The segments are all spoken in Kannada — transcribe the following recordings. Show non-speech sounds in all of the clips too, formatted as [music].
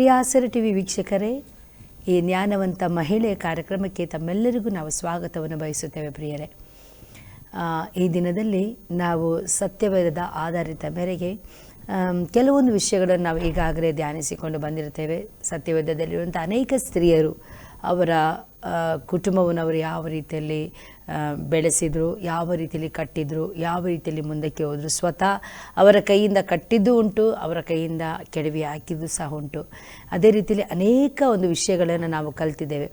ಪ್ರಿಯ ಆಸರ ಟಿ ವಿ ವೀಕ್ಷಕರೇ, ಈ ಜ್ಞಾನವಂತ ಮಹಿಳೆ ಕಾರ್ಯಕ್ರಮಕ್ಕೆ ತಮ್ಮೆಲ್ಲರಿಗೂ ನಾವು ಸ್ವಾಗತವನ್ನು ಬಯಸುತ್ತೇವೆ ಪ್ರಿಯರೇ. ಈ ದಿನದಲ್ಲಿ ನಾವು ಸತ್ಯವೇದದ ಆಧಾರಿತ ಮೇರೆಗೆ ಕೆಲವೊಂದು ವಿಷಯಗಳನ್ನು ನಾವು ಈಗಾಗಲೇ ಧ್ಯಾನಿಸಿಕೊಂಡು ಬಂದಿರ್ತೇವೆ ಸತ್ಯವೇದದಲ್ಲಿರುವಂಥ ಅನೇಕ ಸ್ತ್ರೀಯರು ಅವರ ಕುಟುಂಬವನ್ನು ಅವರು ಯಾವ ರೀತಿಯಲ್ಲಿ ಬೆಳೆಸಿದರು, ಯಾವ ರೀತಿಯಲ್ಲಿ ಕಟ್ಟಿದ್ರು, ಯಾವ ರೀತಿಯಲ್ಲಿ ಮುಂದಕ್ಕೆ ಹೋದರು, ಸ್ವತಃ ಅವರ ಕೈಯಿಂದ ಕಟ್ಟಿದ್ದು ಉಂಟು, ಅವರ ಕೈಯಿಂದ ಕೆಡವಿ ಹಾಕಿದ್ದು ಸಹ ಉಂಟು. ಅದೇ ರೀತಿಯಲ್ಲಿ ಅನೇಕ ಒಂದು ವಿಷಯಗಳನ್ನು ನಾವು ಕಲ್ತಿದ್ದೇವೆ.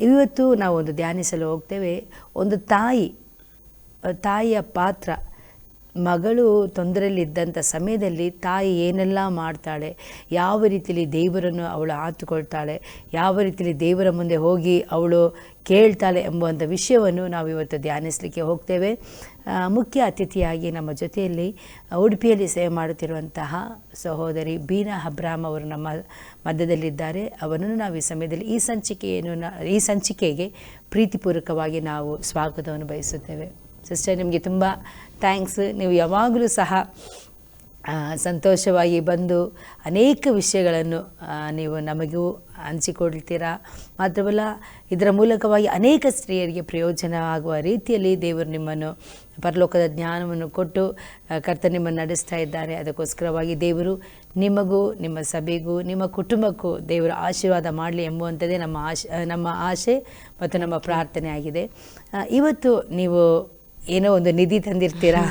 ಇವತ್ತು ನಾವು ಒಂದು ಧ್ಯಾನಿಸಲು ಹೋಗ್ತೇವೆ. ಒಂದು ತಾಯಿ, ತಾಯಿಯ ಪಾತ್ರ, ಮಗಳು ತೊಂದರೆಯಲ್ಲಿದ್ದಂಥ ಸಮಯದಲ್ಲಿ ತಾಯಿ ಏನೆಲ್ಲ ಮಾಡ್ತಾಳೆ, ಯಾವ ರೀತಿಯಲ್ಲಿ ದೇವರನ್ನು ಅವಳು ಆತುಕೊಳ್ತಾಳೆ, ಯಾವ ರೀತಿಯಲ್ಲಿ ದೇವರ ಮುಂದೆ ಹೋಗಿ ಅವಳು ಕೇಳ್ತಾಳೆ ಎಂಬುವಂಥ ವಿಷಯವನ್ನು ನಾವು ಇವತ್ತು ಧ್ಯಾನಿಸಲಿಕ್ಕೆ ಹೋಗ್ತೇವೆ. ಮುಖ್ಯ ಅತಿಥಿಯಾಗಿ ನಮ್ಮ ಜೊತೆಯಲ್ಲಿ ಉಡುಪಿಯಲ್ಲಿ ಸೇವೆ ಮಾಡುತ್ತಿರುವಂತಹ ಸಹೋದರಿ ಬೀನಾ ಹಬ್ರಾಮ್ ಅವರು ನಮ್ಮ ಮಧ್ಯದಲ್ಲಿದ್ದಾರೆ. ಅವರನ್ನು ನಾವು ಈ ಸಮಯದಲ್ಲಿ ಈ ಸಂಚಿಕೆಯನ್ನು ಈ ಸಂಚಿಕೆಗೆ ಪ್ರೀತಿಪೂರ್ವಕವಾಗಿ ನಾವು ಸ್ವಾಗತವನ್ನು ಬಯಸುತ್ತೇವೆ. ಸಿಸ್ಟರ್ ನಿಮಗೆ ತುಂಬ ಥ್ಯಾಂಕ್ಸ್ ನೀವು ಯಾವಾಗಲೂ ಸಹ ಸಂತೋಷವಾಗಿ ಬಂದು ಅನೇಕ ವಿಷಯಗಳನ್ನು ನೀವು ನಮಗೂ ಹಂಚಿಕೊಡ್ತೀರಾ. ಮಾತ್ರವಲ್ಲ, ಇದರ ಮೂಲಕವಾಗಿ ಅನೇಕ ಸ್ತ್ರೀಯರಿಗೆ ಪ್ರಯೋಜನ ಆಗುವ ರೀತಿಯಲ್ಲಿ ದೇವರು ನಿಮ್ಮನ್ನು ಪರಲೋಕದ ಜ್ಞಾನವನ್ನು ಕೊಟ್ಟು ಕರ್ತ ನಿಮ್ಮನ್ನು ನಡೆಸ್ತಾ ಇದ್ದಾರೆ. ಅದಕ್ಕೋಸ್ಕರವಾಗಿ ದೇವರು ನಿಮಗೂ, ನಿಮ್ಮ ಸಭೆಗೂ, ನಿಮ್ಮ ಕುಟುಂಬಕ್ಕೂ ದೇವರು ಆಶೀರ್ವಾದ ಮಾಡಲಿ ಎಂಬುವಂಥದ್ದೇ ನಮ್ಮ ಆಶೆ ನಮ್ಮ ಆಶೆ ಮತ್ತು ನಮ್ಮ ಪ್ರಾರ್ಥನೆ ಆಗಿದೆ ಇವತ್ತು ನೀವು ಏನೋ ಒಂದು ನಿಧಿ ತಂದಿರ್ತೀರಾ?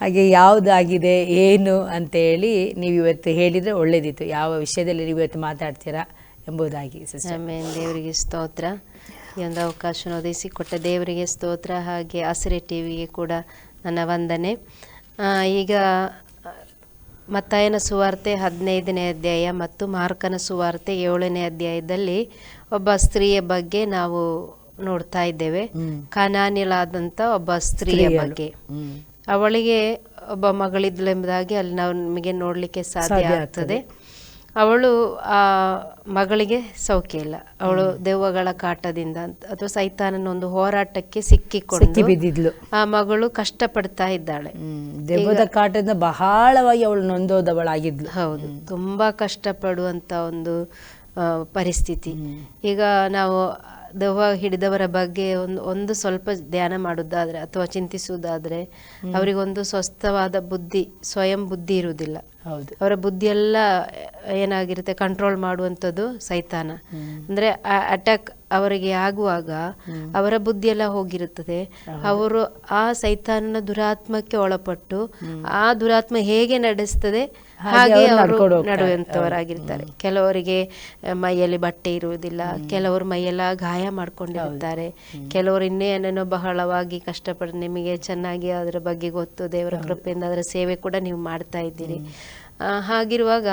ಹಾಗೆ ಯಾವುದಾಗಿದೆ, ಏನು ಅಂತೇಳಿ ನೀವು ಇವತ್ತು ಹೇಳಿದರೆ ಒಳ್ಳೆಯದಿತ್ತು ಯಾವ ವಿಷಯದಲ್ಲಿ ನೀವು ಇವತ್ತು ಮಾತಾಡ್ತೀರಾ ಎಂಬುದಾಗಿ ದೇವರಿಗೆ ಸ್ತೋತ್ರ. ಈ ಒಂದು ಒದಗಿಸಿ ಕೊಟ್ಟ ದೇವರಿಗೆ ಸ್ತೋತ್ರ ಹಾಗೆ ಹಸಿರೆ ಟಿವಿಗೆ ಕೂಡ ನನ್ನ ವಂದನೆ. ಈಗ ಮತ್ತಾಯನ ಸುವಾರ್ತೆ ಹದಿನೈದನೇ ಅಧ್ಯಾಯ ಮತ್ತು ಮಾರ್ಕನ ಸುವಾರ್ತೆ ಏಳನೇ ಅಧ್ಯಾಯದಲ್ಲಿ ಒಬ್ಬ ಸ್ತ್ರೀಯ ಬಗ್ಗೆ ನಾವು ನೋಡ್ತಾ ಇದ್ದೇವೆ. ಕನಾನಿಲಾದಂತ ಒಬ್ಬ ಸ್ತ್ರೀಯ ಬಗ್ಗೆ. ಅವಳಿಗೆ ಒಬ್ಬ ಮಗಳಿದ್ಲೆಂಬುದಾಗಿ ಅಲ್ಲಿ ನಾವು ನಮಗೆ ನೋಡಲಿಕ್ಕೆ ಸಾಧ್ಯ ಆಗ್ತದೆ. ಅವಳು ಆ ಮಗಳಿಗೆ ಸೌಖ್ಯ ಇಲ್ಲ. ಅವಳು ದೆವ್ವಗಳ ಕಾಟದಿಂದ ಅಥವಾ ಸೈತಾನನ ಒಂದು ಹೋರಾಟಕ್ಕೆ ಸಿಕ್ಕಿಕೊಂಡು ಬಿದ್ದಿದ್ಲು. ಆ ಮಗಳು ಕಷ್ಟಪಡ್ತಾ ಇದ್ದಾಳೆ. ಹ್ಮ್. ದೆವ್ವದ ಕಾಟದಿಂದ ಬಹಳವಾಗಿ ಅವಳು ನೊಂದೋದವಳಾಗಿದ್ಲು. ಹೌದು. ತುಂಬಾ ಕಷ್ಟಪಡುವಂತ ಒಂದು ಪರಿಸ್ಥಿತಿ. ಈಗ ನಾವು ದೆವ್ವ ಹಿಡಿದವರ ಬಗ್ಗೆ ಒಂದು ಒಂದು ಸ್ವಲ್ಪ ಧ್ಯಾನ ಮಾಡುವುದಾದ್ರೆ ಅಥವಾ ಚಿಂತಿಸುವುದಾದ್ರೆ ಅವರಿಗೊಂದು ಸ್ವಸ್ಥವಾದ ಬುದ್ಧಿ ಸ್ವಯಂ ಬುದ್ಧಿ ಇರುವುದಿಲ್ಲ. ಹೌದು. ಅವರ ಬುದ್ಧಿ ಎಲ್ಲ ಏನಾಗಿರುತ್ತೆ ಕಂಟ್ರೋಲ್ ಮಾಡುವಂಥದ್ದು ಸೈತಾನ. ಅಂದ್ರೆ ಅಟ್ಯಾಕ್ ಅವರಿಗೆ ಆಗುವಾಗ ಅವರ ಬುದ್ಧಿ ಎಲ್ಲ ಹೋಗಿರುತ್ತದೆ ಅವರು ಆ ಸೈತಾನನ ದುರಾತ್ಮಕ್ಕೆ ಒಳಪಟ್ಟು ಆ ದುರಾತ್ಮ ಹೇಗೆ ನಡೆಸ್ತದೆ ಹಾಗೆ ಅವರು ನಡುವಂತವರಾಗಿರ್ತಾರೆ. ಕೆಲವರಿಗೆ ಮೈಯಲ್ಲಿ ಬಟ್ಟೆ ಇರುವುದಿಲ್ಲ ಕೆಲವರು ಮೈಯೆಲ್ಲ ಗಾಯ ಮಾಡ್ಕೊಂಡಿರ್ತಾರೆ ಕೆಲವರು ಇನ್ನೇ ಏನೇನೋ ಬಹಳವಾಗಿ ಕಷ್ಟಪಟ್ಟು ನಿಮಗೆ ಚೆನ್ನಾಗಿ ಅದರ ಬಗ್ಗೆ ಗೊತ್ತು ದೇವರ ಕೃಪೆಯಿಂದ ಅದರ ಸೇವೆ ಕೂಡ ನೀವು ಮಾಡ್ತಾ ಇದ್ದೀರಿ. ಹಾಗಿರುವಾಗ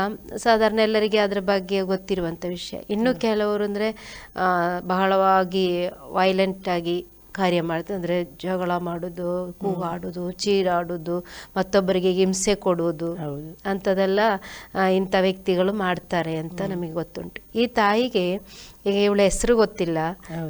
ಸಾಧಾರಣ ಎಲ್ಲರಿಗೆ ಅದರ ಬಗ್ಗೆ ಗೊತ್ತಿರುವಂಥ ವಿಷಯ. ಇನ್ನು ಕೆಲವರು ಅಂದರೆ ಬಹಳವಾಗಿ ವೈಲೆಂಟ್ ಆಗಿ ಕಾರ್ಯ ಮಾಡ್ತಾರೆ ಅಂದರೆ ಜಗಳ ಮಾಡೋದು ಕೂಗಾಡೋದು ಚೀರಾಡೋದು ಮತ್ತೊಬ್ಬರಿಗೆ ಹಿಂಸೆ ಕೊಡುವುದು ಹೌದು. ಅಂಥದ್ದೆಲ್ಲ ಇಂಥ ವ್ಯಕ್ತಿಗಳು ಮಾಡ್ತಾರೆ ಅಂತ ನಮಗೆ ಗೊತ್ತುಂಟು. ಈ ತಾಯಿಗೆ ಈಗ ಇವಳ ಹೆಸರು ಗೊತ್ತಿಲ್ಲ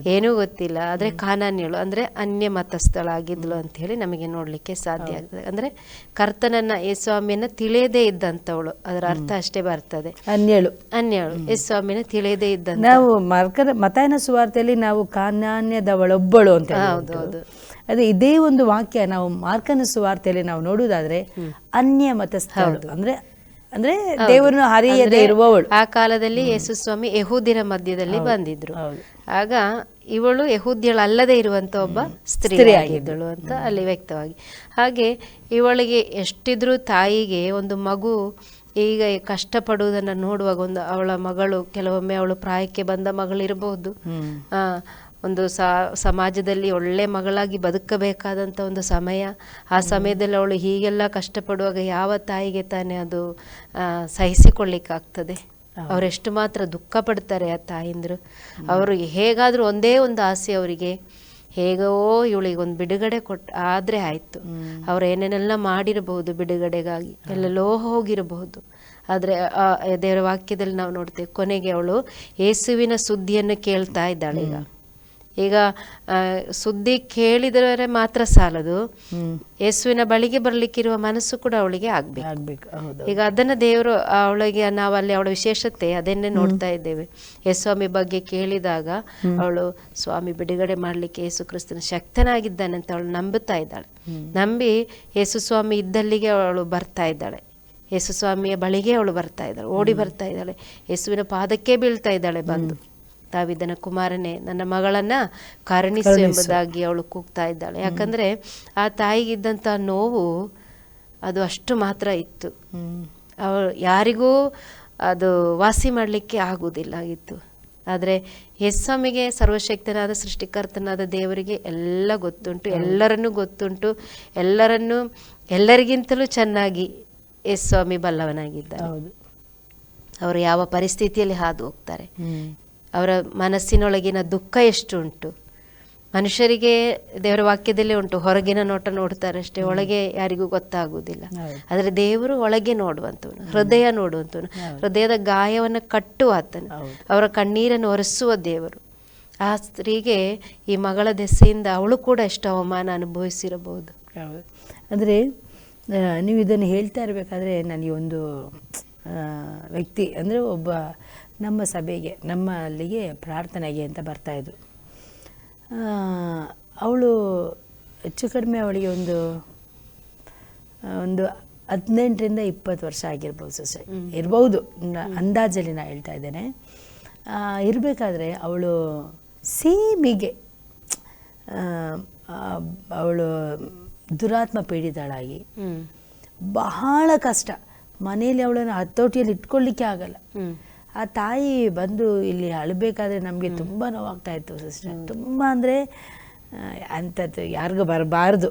ಏನೂ ಗೊತ್ತಿಲ್ಲ ಆದರೆ ಕಾನಾನ್ಯಳು ಅಂದರೆ ಅನ್ಯ ಮತಸ್ಥಳಾಗಿದ್ಲು ಅಂತ ಹೇಳಿ ನಮಗೆ ನೋಡಲಿಕ್ಕೆ ಸಾಧ್ಯ ಆಗ್ತದೆ. ಅಂದರೆ ಕರ್ತನನ್ನ ಯಸ್ವಾಮಿಯನ್ನ ತಿಳಿಯದೇ ಇದ್ದಂಥವಳು. ಅದರ ಅರ್ಥ ಅಷ್ಟೇ ಬರ್ತದೆ. ಅನ್ಯಳು. ಅನ್ಯಳು. ಯೇಸ್ವಾಮಿನ ತಿಳಿಯದೇ ಇದ್ದಂತ ನಾವು ಮಾರ್ಕನ ಮತಾಯನ ಸುವಾರ್ತೆಯಲ್ಲಿ ನಾವು ಕಾನಾನ್ಯದವಳೊಬ್ಬಳು ಅಂತ ಹೌದು ಹೌದು. ಅದು ಇದೇ ಒಂದು ವಾಕ್ಯ ನಾವು ಮಾರ್ಕನ ಸುವಾರ್ತೆಯಲ್ಲಿ ನಾವು ನೋಡುವುದಾದ್ರೆ ಅನ್ಯ ಮತಸ್ಥಳು. ಅಂದ್ರೆ ಅಂದ್ರೆ ದೇವರನ್ನು ಹರಿಯದೆ ಇರುವವಳು. ಆ ಕಾಲದಲ್ಲಿ ಯೇಸು ಸ್ವಾಮಿ ಯಹೂದಿರ ಮಧ್ಯದಲ್ಲಿ ಬಂದಿದ್ರು. ಆಗ ಇವಳು ಯಹೂದ್ಯಳಲ್ಲದೆ ಇರುವಂತ ಒಬ್ಬ ಸ್ತ್ರೀ ಆಗಿದ್ದಳು. ಅಂತ ಅಲ್ಲಿ ವ್ಯಕ್ತವಾಗಿ. ಹಾಗೆ ಇವಳಿಗೆ ಎಷ್ಟಿದ್ರೂ ತಾಯಿಗೆ ಒಂದು ಮಗು ಈಗ ಕಷ್ಟಪಡುವುದನ್ನು ನೋಡುವಾಗ ಒಂದು ಅವಳ ಮಗಳು ಕೆಲವೊಮ್ಮೆ ಅವಳು ಪ್ರಾಯಕ್ಕೆ ಬಂದ ಮಗಳಿರಬಹುದು. ಆ, ಒಂದು ಸ ಸಮಾಜದಲ್ಲಿ ಒಳ್ಳೆ ಮಗಳಾಗಿ ಬದುಕಬೇಕಾದಂಥ ಒಂದು ಸಮಯ. ಆ ಸಮಯದಲ್ಲಿ ಅವಳು ಹೀಗೆಲ್ಲ ಕಷ್ಟಪಡುವಾಗ ಯಾವ ತಾಯಿಗೆ ತಾನೇ ಅದು ಸಹಿಸಿಕೊಳ್ಳಿಕ್ಕಾಗ್ತದೆ. ಅವರೆಷ್ಟು ಮಾತ್ರ ದುಃಖ ಪಡ್ತಾರೆ ಆ ತಾಯಿಂದರು. ಅವರು ಹೇಗಾದರೂ ಒಂದೇ ಒಂದು ಆಸೆ ಅವರಿಗೆ. ಹೇಗೋ ಇವಳಿಗೆ ಒಂದು ಬಿಡುಗಡೆ ಕೊಟ್ಟು ಆದರೆ ಆಯಿತು. ಅವ್ರು ಏನೇನೆಲ್ಲ ಮಾಡಿರಬಹುದು ಬಿಡುಗಡೆಗಾಗಿ. ಎಲ್ಲೆಲ್ಲೋ ಹೋಗಿರಬಹುದು. ಆದರೆ ದೇವರ ವಾಕ್ಯದಲ್ಲಿ ನಾವು ನೋಡ್ತೇವೆ ಕೊನೆಗೆ ಅವಳು ಯೇಸುವಿನ ಸುದ್ದಿಯನ್ನು ಕೇಳ್ತಾ ಇದ್ದಾಳೆ ಈಗ. ಈಗ ಆ, ಸುದ್ದಿ ಕೇಳಿದರೆ ಮಾತ್ರ ಸಾಲದು. ಯೇಸುವಿನ ಬಳಿಗೆ ಬರ್ಲಿಕ್ಕಿರುವ ಮನಸ್ಸು ಕೂಡ ಅವಳಿಗೆ ಆಗ್ಬೇಕು. ಆಗ್ಬೇಕು. ಈಗ ಅದನ್ನ ದೇವರು ಅವಳಿಗೆ ನಾವು ಅಲ್ಲಿ ಅವಳ ವಿಶೇಷತೆ ಅದನ್ನೇ ನೋಡ್ತಾ ಇದ್ದೇವೆ. ಯೇಸ್ವಾಮಿ ಬಗ್ಗೆ ಕೇಳಿದಾಗ ಅವಳು ಸ್ವಾಮಿ ಬಿಡುಗಡೆ ಮಾಡ್ಲಿಕ್ಕೆ ಯೇಸು ಕ್ರಿಸ್ತನ ಶಕ್ತನಾಗಿದ್ದಾನೆ ಅಂತ ಅವಳು ನಂಬುತ್ತಾ ಇದ್ದಾಳೆ. ನಂಬಿ ಯೇಸು ಸ್ವಾಮಿ ಇದ್ದಲ್ಲಿಗೆ ಅವಳು ಬರ್ತಾ ಇದ್ದಾಳೆ. ಯೇಸು ಸ್ವಾಮಿಯ ಬಳಿಗೆ ಅವಳು ಬರ್ತಾ ಇದ್ದಾಳೆ ಓಡಿ ಬರ್ತಾ ಇದ್ದಾಳೆ. ಯೇಸುವಿನ ಪಾದಕ್ಕೆ ಬೀಳ್ತಾ ಇದ್ದಾಳೆ ಬಂದು. ದಾವಿದನ ಕುಮಾರನೇ ನನ್ನ ಮಗಳನ್ನ ಕರುಣಿಸು ಎಂಬುದಾಗಿ ಅವಳು ಕೂಗ್ತಾ ಇದ್ದಾಳೆ. ಯಾಕಂದ್ರೆ ಆ ತಾಯಿಗಿದ್ದಂಥ ನೋವು ಅದು ಅಷ್ಟು ಮಾತ್ರ ಇತ್ತು. ಅವಳು ಯಾರಿಗೂ ಅದು ವಾಸಿ ಮಾಡಲಿಕ್ಕೆ ಆಗುವುದಿಲ್ಲ ಆಗಿತ್ತು ಆದರೆ ಯಸ್ವಾಮಿಗೆ ಸರ್ವಶಕ್ತನಾದ ಸೃಷ್ಟಿಕರ್ತನಾದ ದೇವರಿಗೆ ಎಲ್ಲ ಗೊತ್ತುಂಟು ಎಲ್ಲರನ್ನೂ ಗೊತ್ತುಂಟು ಎಲ್ಲರನ್ನೂ ಎಲ್ಲರಿಗಿಂತಲೂ ಚೆನ್ನಾಗಿ ಯಸ್ವಾಮಿ ಬಲ್ಲವನಾಗಿದ್ದಾರೆ ಹೌದು. ಅವರು ಯಾವ ಪರಿಸ್ಥಿತಿಯಲ್ಲಿ ಹಾದು ಹೋಗ್ತಾರೆ. ಅವರ ಮನಸ್ಸಿನೊಳಗಿನ ದುಃಖ ಎಷ್ಟು ಉಂಟು ಮನುಷ್ಯರಿಗೆ ದೇವರ ವಾಕ್ಯದಲ್ಲೇ ಉಂಟು ಹೊರಗಿನ ನೋಟ ನೋಡ್ತಾರಷ್ಟೇ ಒಳಗೆ ಯಾರಿಗೂ ಗೊತ್ತಾಗುವುದಿಲ್ಲ. ಆದರೆ ದೇವರು ಒಳಗೆ ನೋಡುವಂಥವನು ಹೃದಯ ನೋಡುವಂಥವನು ಹೃದಯದ ಗಾಯವನ್ನು ಕಟ್ಟುವ ಆತನು. ಅವರ ಕಣ್ಣೀರನ್ನು ಒರೆಸುವ ದೇವರು. ಆ ಸ್ತ್ರೀಗೆ ಈ ಮಗಳ ದೆಸೆಯಿಂದ ಅವಳು ಕೂಡ ಎಷ್ಟು ಅವಮಾನ ಅನುಭವಿಸಿರಬಹುದು. ಹೌದು. ಅಂದರೆ ನೀವು ಇದನ್ನು ಹೇಳ್ತಾ ಇರಬೇಕಾದ್ರೆ ನನಗೆ ಒಂದು ಆ, ವ್ಯಕ್ತಿ ಅಂದರೆ ಒಬ್ಬ ನಮ್ಮ ಸಭೆಗೆ ನಮ್ಮ ಅಲ್ಲಿಗೆ ಪ್ರಾರ್ಥನೆಗೆ ಅಂತ ಬರ್ತಾಯಿದ್ರು ಅವಳು ಹೆಚ್ಚು ಕಡಿಮೆ ಅವಳಿಗೆ ಒಂದು ಒಂದು ಹದಿನೆಂಟರಿಂದ ಇಪ್ಪತ್ತು ವರ್ಷ ಆಗಿರ್ಬೋದು ಸೊಸೆ. ಇರ್ಬೋದು. ಅಂದಾಜಲ್ಲಿ ನಾನು ಹೇಳ್ತಾ ಇದ್ದೇನೆ. ಇರಬೇಕಾದ್ರೆ ಅವಳು ಸೇಮಿಗೆ ಅವಳು ದುರಾತ್ಮ ಪೀಡಿತಾಳಾಗಿ ಬಹಳ ಕಷ್ಟ. ಮನೆಯಲ್ಲಿ ಅವಳನ್ನು ಹತೋಟಿಯಲ್ಲಿ ಇಟ್ಕೊಳ್ಳಿಕ್ಕೆ ಆಗಲ್ಲ. ಆ ತಾಯಿ ಬಂದು ಇಲ್ಲಿ ಅಳಬೇಕಾದ್ರೆ ನಮಗೆ ತುಂಬ ನೋವಾಗ್ತಾ ಇತ್ತು ಸಿಸ್ಟರ್ ತುಂಬ ಅಂದರೆ ಅಂಥದ್ದು ಯಾರಿಗೂ ಬರಬಾರ್ದು.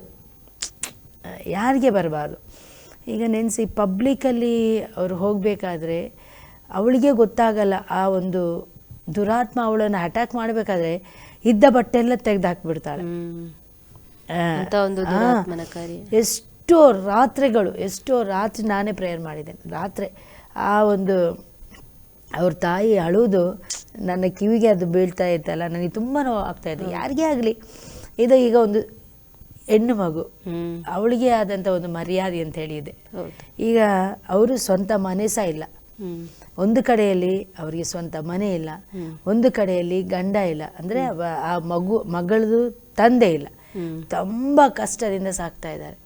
ಯಾರಿಗೆ ಬರಬಾರ್ದು. ಈಗ ನೆನೆಸಿ ಪಬ್ಲಿಕಲ್ಲಿ ಅವ್ರು ಹೋಗಬೇಕಾದ್ರೆ ಅವಳಿಗೆ ಗೊತ್ತಾಗಲ್ಲ ಆ ಒಂದು ದುರಾತ್ಮ ಅವಳನ್ನು ಅಟ್ಯಾಕ್ ಮಾಡಬೇಕಾದ್ರೆ ಇದ್ದ ಬಟ್ಟೆ ಎಲ್ಲ ತೆಗೆದು ಹಾಕ್ಬಿಡ್ತಾಳೆ. ಎಷ್ಟೋ ರಾತ್ರಿಗಳು ಎಷ್ಟೋ ರಾತ್ರಿ ನಾನೇ ಪ್ರೇಯರ್ ಮಾಡಿದ್ದೇನೆ. ರಾತ್ರಿ ಆ ಒಂದು ಅವ್ರ ತಾಯಿ ಅಳುವುದು ನನ್ನ ಕಿವಿಗೆ ಅದು ಬೀಳ್ತಾ ಇತ್ತಲ್ಲ ನನಗೆ ತುಂಬ ನೋವು ಆಗ್ತಾ ಇದೆ ಯಾರಿಗೇ ಆಗಲಿ. ಇದು ಈಗ ಒಂದು ಹೆಣ್ಣು ಮಗು. ಅವಳಿಗೆ ಆದಂಥ ಒಂದು ಮರ್ಯಾದೆ ಅಂತ ಹೇಳಿದೆ. ಈಗ ಅವರು ಸ್ವಂತ ಮನೆ ಸಹ ಇಲ್ಲ. ಒಂದು ಕಡೆಯಲ್ಲಿ ಅವರಿಗೆ ಸ್ವಂತ ಮನೆ ಇಲ್ಲ. ಒಂದು ಕಡೆಯಲ್ಲಿ ಗಂಡ ಇಲ್ಲ. ಅಂದರೆ ಆ ಮಗು ಮಗಳದು ತಂದೆ ಇಲ್ಲ. ತುಂಬ ಕಷ್ಟದಿಂದ ಸಾಕ್ತಾ ಇದ್ದಾರೆ.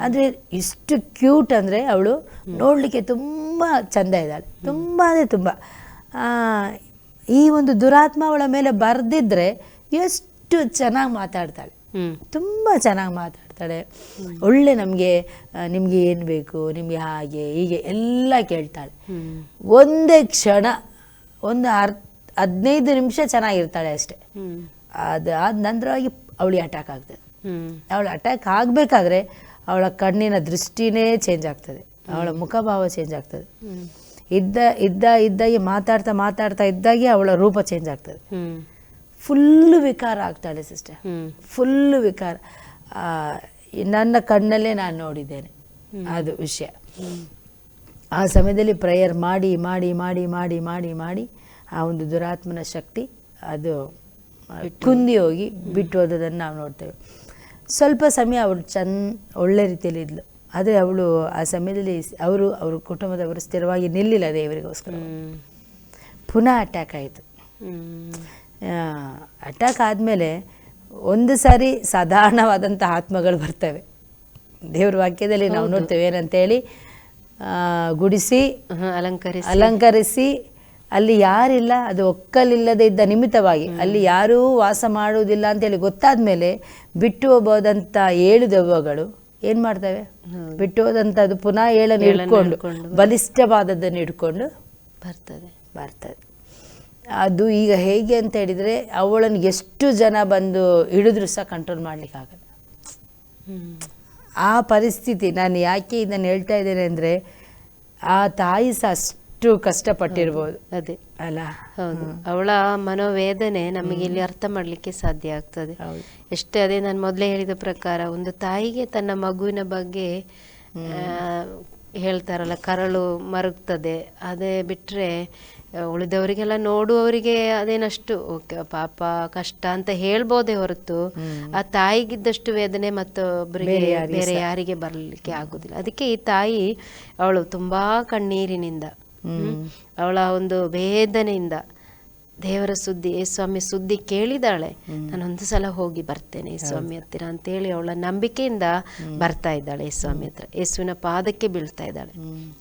ಆದರೆ ಇಷ್ಟು ಕ್ಯೂಟ್ ಅಂದರೆ ಅವಳು ನೋಡಲಿಕ್ಕೆ ತುಂಬ ಚಂದ ಇದ್ದಾಳೆ. ತುಂಬ ಅಂದರೆ ತುಂಬ. ಆ, ಈ ಒಂದು ದುರಾತ್ಮ ಅವಳ ಮೇಲೆ ಬರೆದಿದ್ರೆ ಎಷ್ಟು ಚೆನ್ನಾಗಿ ಮಾತಾಡ್ತಾಳೆ. ತುಂಬಾ ಚೆನ್ನಾಗಿ ಮಾತಾಡ್ತಾಳೆ. ಒಳ್ಳೆ ನಮಗೆ ನಿಮಗೆ ಏನು ಬೇಕು ನಿಮಗೆ ಹಾಗೆ ಹೀಗೆ ಎಲ್ಲ ಕೇಳ್ತಾಳೆ. ಒಂದೇ ಕ್ಷಣ ಒಂದು ಅರ್ ಹದಿನೈದು ನಿಮಿಷ ಚೆನ್ನಾಗಿರ್ತಾಳೆ ಅಷ್ಟೇ. ಅದಾದ ಅದು ಆದ ನಂತರವಾಗಿ ಅವಳಿಗೆ ಅಟ್ಯಾಕ್ ಆಗ್ತದೆ. ಅವಳು ಅಟ್ಯಾಕ್ ಆಗಬೇಕಾದ್ರೆ ಅವಳ ಕಣ್ಣಿನ ದೃಷ್ಟಿನೇ ಚೇಂಜ್ ಆಗ್ತದೆ. ಅವಳ ಮುಖಭಾವ ಚೇಂಜ್ ಆಗ್ತದೆ. ಇದ್ದ ಇದ್ದ ಇದ್ದಾಗೆ ಮಾತಾಡ್ತಾ ಮಾತಾಡ್ತಾ ಇದ್ದಾಗೆ ಅವಳ ರೂಪ ಚೇಂಜ್ ಆಗ್ತದೆ. ಫುಲ್ಲು ವಿಕಾರ ಆಗ್ತಾಳೆ ಸಿಸ್ಟರ್ ಫುಲ್ಲು ವಿಕಾರ. ಆ, ನನ್ನ ಕಣ್ಣಲ್ಲೇ ನಾನು ನೋಡಿದ್ದೇನೆ. ಅದು ವಿಷಯ. ಆ ಸಮಯದಲ್ಲಿ ಪ್ರೇಯರ್ ಮಾಡಿ ಮಾಡಿ ಮಾಡಿ ಮಾಡಿ ಮಾಡಿ ಮಾಡಿ ಆ ಒಂದು ದುರಾತ್ಮನ ಶಕ್ತಿ ಅದು ಕುಂದಿ ಹೋಗಿ ಬಿಟ್ಟು ಹೋದದನ್ನು ನಾವು ನೋಡ್ತೇವೆ. ಸ್ವಲ್ಪ ಸಮಯ ಅವಳು ಚೆನ್ನ ಒಳ್ಳೆ ರೀತಿಯಲ್ಲಿ ಇದ್ಲು. ಆದರೆ ಅವಳು ಆ ಸಮಯದಲ್ಲಿ ಅವರು ಅವ್ರ ಕುಟುಂಬದವರು ಸ್ಥಿರವಾಗಿ ನಿಲ್ಲಿಲ್ಲ ದೇವರಿಗೋಸ್ಕರ. ಪುನಃ ಅಟ್ಯಾಕ್ ಆಯಿತು. ಅಟ್ಯಾಕ್ ಆದಮೇಲೆ ಒಂದು ಸಾರಿ ಸಾಧಾರಣವಾದಂಥ ಆತ್ಮಗಳು ಬರ್ತವೆ. ದೇವ್ರ ವಾಕ್ಯದಲ್ಲಿ ನಾವು ನೋಡ್ತೇವೆ ಏನಂತೇಳಿ ಗುಡಿಸಿ ಅಲಂಕರಿಸಿ. ಅಲಂಕರಿಸಿ ಅಲ್ಲಿ ಯಾರಿಲ್ಲ ಅದು ಒಕ್ಕಲಿಲ್ಲದೆ ಇದ್ದ ನಿಮಿತ್ತವಾಗಿ. ಅಲ್ಲಿ ಯಾರೂ ವಾಸ ಮಾಡುವುದಿಲ್ಲ ಅಂತೇಳಿ ಗೊತ್ತಾದ ಮೇಲೆ ಬಿಟ್ಟು ಹೋಗೋದಂಥ ಏಳು ದೆವ್ವಗಳು ಏನು ಮಾಡ್ತವೆ? ಬಿಟ್ಟು ಅದು ಪುನಃ ಏಳನ್ನು ಹಿಡ್ಕೊಂಡು ಬಲಿಷ್ಠವಾದದ್ದನ್ನು ಇಟ್ಕೊಂಡು ಬರ್ತದೆ. ಬರ್ತದೆ. ಅದು ಈಗ ಹೇಗೆ ಅಂತ ಹೇಳಿದರೆ ಅವಳನ್ನು ಎಷ್ಟು ಜನ ಬಂದು ಹಿಡಿದ್ರು ಸಹ ಕಂಟ್ರೋಲ್ ಮಾಡಲಿಕ್ಕಾಗಲ್ಲ ಆಗಲ್ಲ. ಆ ಪರಿಸ್ಥಿತಿ ನಾನು ಯಾಕೆ ಇದನ್ನು ಹೇಳ್ತಾ ಇದ್ದೇನೆ ಅಂದರೆ ಆ ತಾಯಿ ಸಹ ಅಷ್ಟು ಕಷ್ಟಪಟ್ಟಿರ್ಬೋದು. ಅದೇ. ಅಲ್ಲ? ಹೌದು. ಅವಳ ಮನೋವೇದನೆ ನಮಗೆ ಇಲ್ಲಿ ಅರ್ಥ ಮಾಡ್ಲಿಕ್ಕೆ ಸಾಧ್ಯ ಆಗ್ತದೆ. ಎಷ್ಟೇ ಅದೇ ನಾನು ಮೊದಲೇ ಹೇಳಿದ ಪ್ರಕಾರ ಒಂದು ತಾಯಿಗೆ ತನ್ನ ಮಗುವಿನ ಬಗ್ಗೆ ಹೇಳ್ತಾರಲ್ಲ ಕರಳು ಮರುಗ್ತದೆ. ಅದೇ ಬಿಟ್ಟರೆ ಉಳಿದವರಿಗೆಲ್ಲ ನೋಡುವವರಿಗೆ ಅದೇನಷ್ಟು ಓಕೆ ಪಾಪ ಕಷ್ಟ ಅಂತ ಹೇಳ್ಬೋದೇ ಹೊರತು ಆ ತಾಯಿಗಿದ್ದಷ್ಟು ವೇದನೆ ಮತ್ತೊಬ್ಬರಿಗೆ ಬೇರೆ ಯಾರಿಗೆ ಬರಲಿಕ್ಕೆ ಆಗುದಿಲ್ಲ. ಅದಕ್ಕೆ ಈ ತಾಯಿ ಅವಳು ತುಂಬಾ ಕಣ್ಣೀರಿನಿಂದ ಅವಳ ಒಂದು ವೇದನೆಯಿಂದ ದೇವರ ಸುದ್ದಿ ಏ ಸ್ವಾಮಿ ಸುದ್ದಿ ಕೇಳಿದಾಳೆ. ನಾನು ಒಂದು ಸಲ ಹೋಗಿ ಬರ್ತೇನೆ ಸ್ವಾಮಿ ಹತ್ತಿರ ಅಂತೇಳಿ ಅವಳ ನಂಬಿಕೆಯಿಂದ ಬರ್ತಾ ಇದ್ದಾಳೆ ಏ ಸ್ವಾಮಿ ಹತ್ರ ಯೇಸುವಿನ ಪಾದಕ್ಕೆ ಬೀಳ್ತಾ ಇದ್ದಾಳೆ.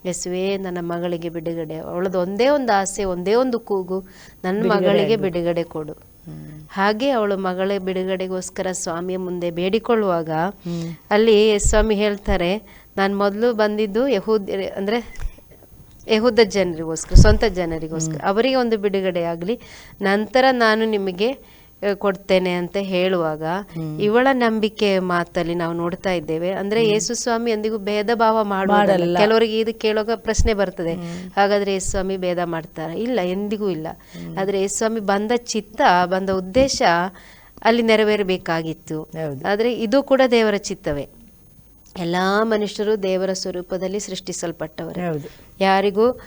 ಯೇಸುವೇ ನನ್ನ ಮಗಳಿಗೆ ಬಿಡುಗಡೆ ಅವಳದು ಒಂದೇ ಒಂದು ಆಸೆ ಒಂದೇ ಒಂದು ಕೂಗು ನನ್ನ ಮಗಳಿಗೆ ಬಿಡುಗಡೆ ಕೊಡು. ಹಾಗೆ ಅವಳು ಮಗಳ ಬಿಡುಗಡೆಗೋಸ್ಕರ ಸ್ವಾಮಿಯ ಮುಂದೆ ಬೇಡಿಕೊಳ್ಳುವಾಗ ಅಲ್ಲಿ ಸ್ವಾಮಿ ಹೇಳ್ತಾರೆ ನಾನು ಮೊದಲು ಬಂದಿದ್ದು ಯಹೂದ್ ಅಂದ್ರೆ ಯಹೂದ ಜನರಿಗೋಸ್ಕರ ಸ್ವಂತ ಜನರಿಗೋಸ್ಕರ. ಅವರಿಗೆ ಒಂದು ಬಿಡುಗಡೆ ಆಗಲಿ ನಂತರ ನಾನು ನಿಮಗೆ ಕೊಡ್ತೇನೆ ಅಂತ ಹೇಳುವಾಗ ಇವಳ ನಂಬಿಕೆ ಮಾತಲ್ಲಿ ನಾವು ನೋಡ್ತಾ ಇದ್ದೇವೆ. ಅಂದ್ರೆ ಯೇಸು ಸ್ವಾಮಿ ಎಂದಿಗೂ ಭೇದ ಭಾವ ಮಾಡುವುದಲ್ಲ. ಕೆಲವರಿಗೆ ಇದು ಕೇಳುವಾಗ ಪ್ರಶ್ನೆ ಬರ್ತದೆ. ಹಾಗಾದ್ರೆ ಯೇಸು ಸ್ವಾಮಿ ಭೇದ ಮಾಡ್ತಾರ? ಇಲ್ಲ ಎಂದಿಗೂ ಇಲ್ಲ. ಆದ್ರೆ ಯೇಸು ಸ್ವಾಮಿ ಬಂದ ಚಿತ್ತ ಬಂದ ಉದ್ದೇಶ ಅಲ್ಲಿ ನೆರವೇರಬೇಕಾಗಿತ್ತು. ಆದ್ರೆ ಇದು ಕೂಡ ದೇವರ ಚಿತ್ತವೇ. ಎಲ್ಲಾ ಮನುಷ್ಯರು ದೇವರ ಸ್ವರೂಪದಲ್ಲಿ ಸೃಷ್ಟಿಸಲ್ಪಟ್ಟವರು. ಯಾರಿಗೂ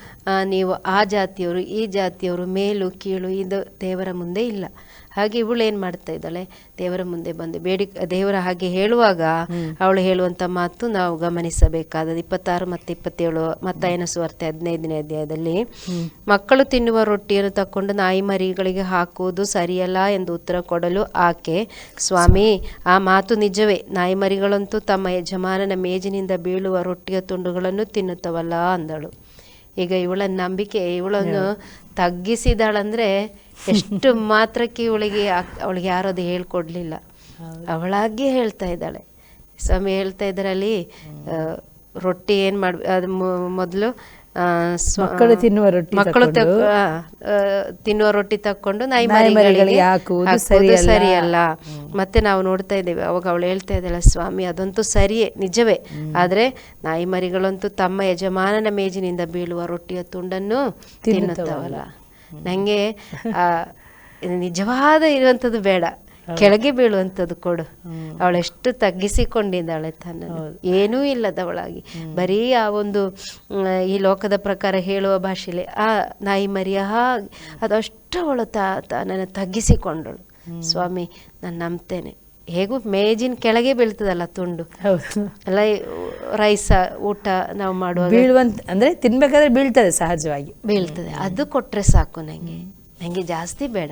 ನೀವು ಆ ಜಾತಿಯವರು ಈ ಜಾತಿಯವರು ಮೇಲು ಕೀಳು ಇದು ದೇವರ ಮುಂದೆ ಇಲ್ಲ. ಹಾಗೆ ಇವಳು ಏನು ಮಾಡ್ತಾ ಇದ್ದಾಳೆ? ದೇವರ ಮುಂದೆ ಬಂದು ಬೇಡಿ ದೇವರ ಹಾಗೆ ಹೇಳುವಾಗ ಅವಳು ಹೇಳುವಂತ ಮಾತು ನಾವು ಗಮನಿಸಬೇಕಾದ ಇಪ್ಪತ್ತಾರು ಮತ್ತು ಇಪ್ಪತ್ತೇಳು ಮತ್ತಾಯನ ಸುವಾರ್ತೆ ಹದಿನೈದನೇ ಅಧ್ಯಾಯದಲ್ಲಿ ಮಕ್ಕಳು ತಿನ್ನುವ ರೊಟ್ಟಿಯನ್ನು ತಕೊಂಡು ನಾಯಿ ಮರಿಗಳಿಗೆ ಹಾಕುವುದು ಸರಿಯಲ್ಲ ಎಂದು ಉತ್ತರ ಕೊಡಲು ಆಕೆ ಸ್ವಾಮಿ ಆ ಮಾತು ನಿಜವೇ. ನಾಯಿ ಮರಿಗಳಂತೂ ತಮ್ಮ ಯಜಮಾನನ ಮೇಜಿನಿಂದ ಬೀಳುವ ರೊಟ್ಟಿಯ ತುಂಡುಗಳನ್ನು ತಿನ್ನುತ್ತವಲ್ಲ ಅಂದಳು. ಈಗ ಇವಳ ನಂಬಿಕೆ ಇವಳನ್ನು ತಗ್ಗಿಸಿದಾಳಂದ್ರೆ [laughs] ಎಷ್ಟು ಮಾತ್ರಕ್ಕೆ ಇವಳಿಗೆ ಅವಳಿಗೆ ಯಾರು ಅದು ಹೇಳ್ಕೊಡ್ಲಿಲ್ಲ. ಅವಳಾಗಿ ಹೇಳ್ತಾ ಇದ್ದಾಳೆ. ಸ್ವಾಮಿ ಹೇಳ್ತಾ ಇದ್ರಲ್ಲಿ ರೊಟ್ಟಿ ಏನ್ ಮಾಡ್ ಅದು ಮೊದಲು ಮಕ್ಕಳು ತಿನ್ನುವ ರೊಟ್ಟಿ ಮಕ್ಕಳು ತಿನ್ನುವ ರೊಟ್ಟಿ ತಕ್ಕೊಂಡು ನಾಯಿ ನಾಯಿ ಸರಿ ಅಲ್ಲ ಮತ್ತೆ ನಾವು ನೋಡ್ತಾ ಇದ್ದೇವೆ ಅವಾಗ ಅವಳು ಹೇಳ್ತಾ ಇದ್ದಾಳೆ ಸ್ವಾಮಿ ಅದಂತೂ ಸರಿಯೇ ನಿಜವೇ. ಆದ್ರೆ ನಾಯಿ ಮರಿಗಳಂತೂ ತಮ್ಮ ಯಜಮಾನನ ಮೇಜಿನಿಂದ ಬೀಳುವ ರೊಟ್ಟಿಯ ತುಂಡನ್ನು ತಿನ್ನುತ್ತವಲ್ಲ. ನಂಗೆ ಆ ಇದು ನಿಜವಾದ ಇರುವಂಥದ್ದು ಬೇಡ. ಕೆಳಗೆ ಬೀಳುವಂಥದ್ದು ಕೊಡು. ಅವಳೆಷ್ಟು ತಗ್ಗಿಸಿಕೊಂಡಿದ್ದಾಳೆ ತನ್ನ ಏನೂ ಇಲ್ಲದವಳಾಗಿ. ಬರೀ ಆ ಒಂದು ಈ ಲೋಕದ ಪ್ರಕಾರ ಹೇಳುವ ಭಾಷೆಯಲ್ಲಿ ಆ ನಾಯಿ ಮರಿಯ ಹಾಗೆ ಅದಷ್ಟು ಅವಳು ತ ತನ್ನನ್ನು ತಗ್ಗಿಸಿಕೊಂಡಳು. ಸ್ವಾಮಿ ನಾನು ನಂಬ್ತೇನೆ. ಹೇಗೂ ಮೇಜಿನ ಕೆಳಗೆ ಬೀಳ್ತದಲ್ಲ ತುಂಡು. ಈ ರೈಸ ಊಟ ನಾವು ಮಾಡುವ ಬೀಳುವಂತ ಅಂದ್ರೆ ತಿನ್ಬೇಕಾದ್ರೆ ಬೀಳ್ತದೆ ಸಹಜವಾಗಿ. ಬೀಳ್ತದೆ. ಅದು ಕೊಟ್ರೆ ಸಾಕು ನಂಗೆ. ನಂಗೆ ಜಾಸ್ತಿ ಬೇಡ.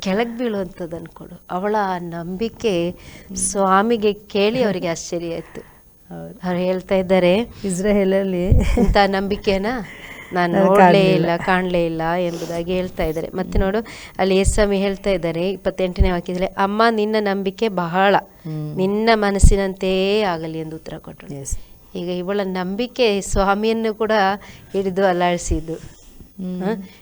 ಕೆಳಗೆ ಬೀಳುವಂಥದ್ದನ್ನು ಕೊಡು. ಅವಳ ನಂಬಿಕೆ ಸ್ವಾಮಿಗೆ ಕೇಳಿ ಅವರಿಗೆ ಆಶ್ಚರ್ಯ ಆಯ್ತು. ಹೌದು. ಅವ್ರು ಹೇಳ್ತಾ ಇದ್ದಾರೆ ಇಸ್ರೇಲಲ್ಲಿ ಇಂಥ ನಂಬಿಕೆನ? ನಾನು ನೋಡಲೇ ಇಲ್ಲ ಕಾಣಲೇ ಇಲ್ಲ ಎಂಬುದಾಗಿ ಹೇಳ್ತಾ ಇದ್ದಾರೆ. ಮತ್ತೆ ನೋಡು ಅಲ್ಲಿ ಸ್ವಾಮಿ ಹೇಳ್ತಾ ಇದ್ದಾರೆ ಇಪ್ಪತ್ತೆಂಟನೇ ವಾಕ್ಯದಲ್ಲಿ ಅಮ್ಮ ನಿನ್ನ ನಂಬಿಕೆ ಬಹಳ. ನಿನ್ನ ಮನಸ್ಸಿನಂತೆಯೇ ಆಗಲಿ ಎಂದು ಉತ್ತರ ಕೊಟ್ಟರು ಈಗ ಇವಳ ನಂಬಿಕೆ ಸ್ವಾಮಿಯನ್ನು ಕೂಡ ಹಿಡಿದು ಅಲ್ಲಾಡಿಸಿದ್ದು.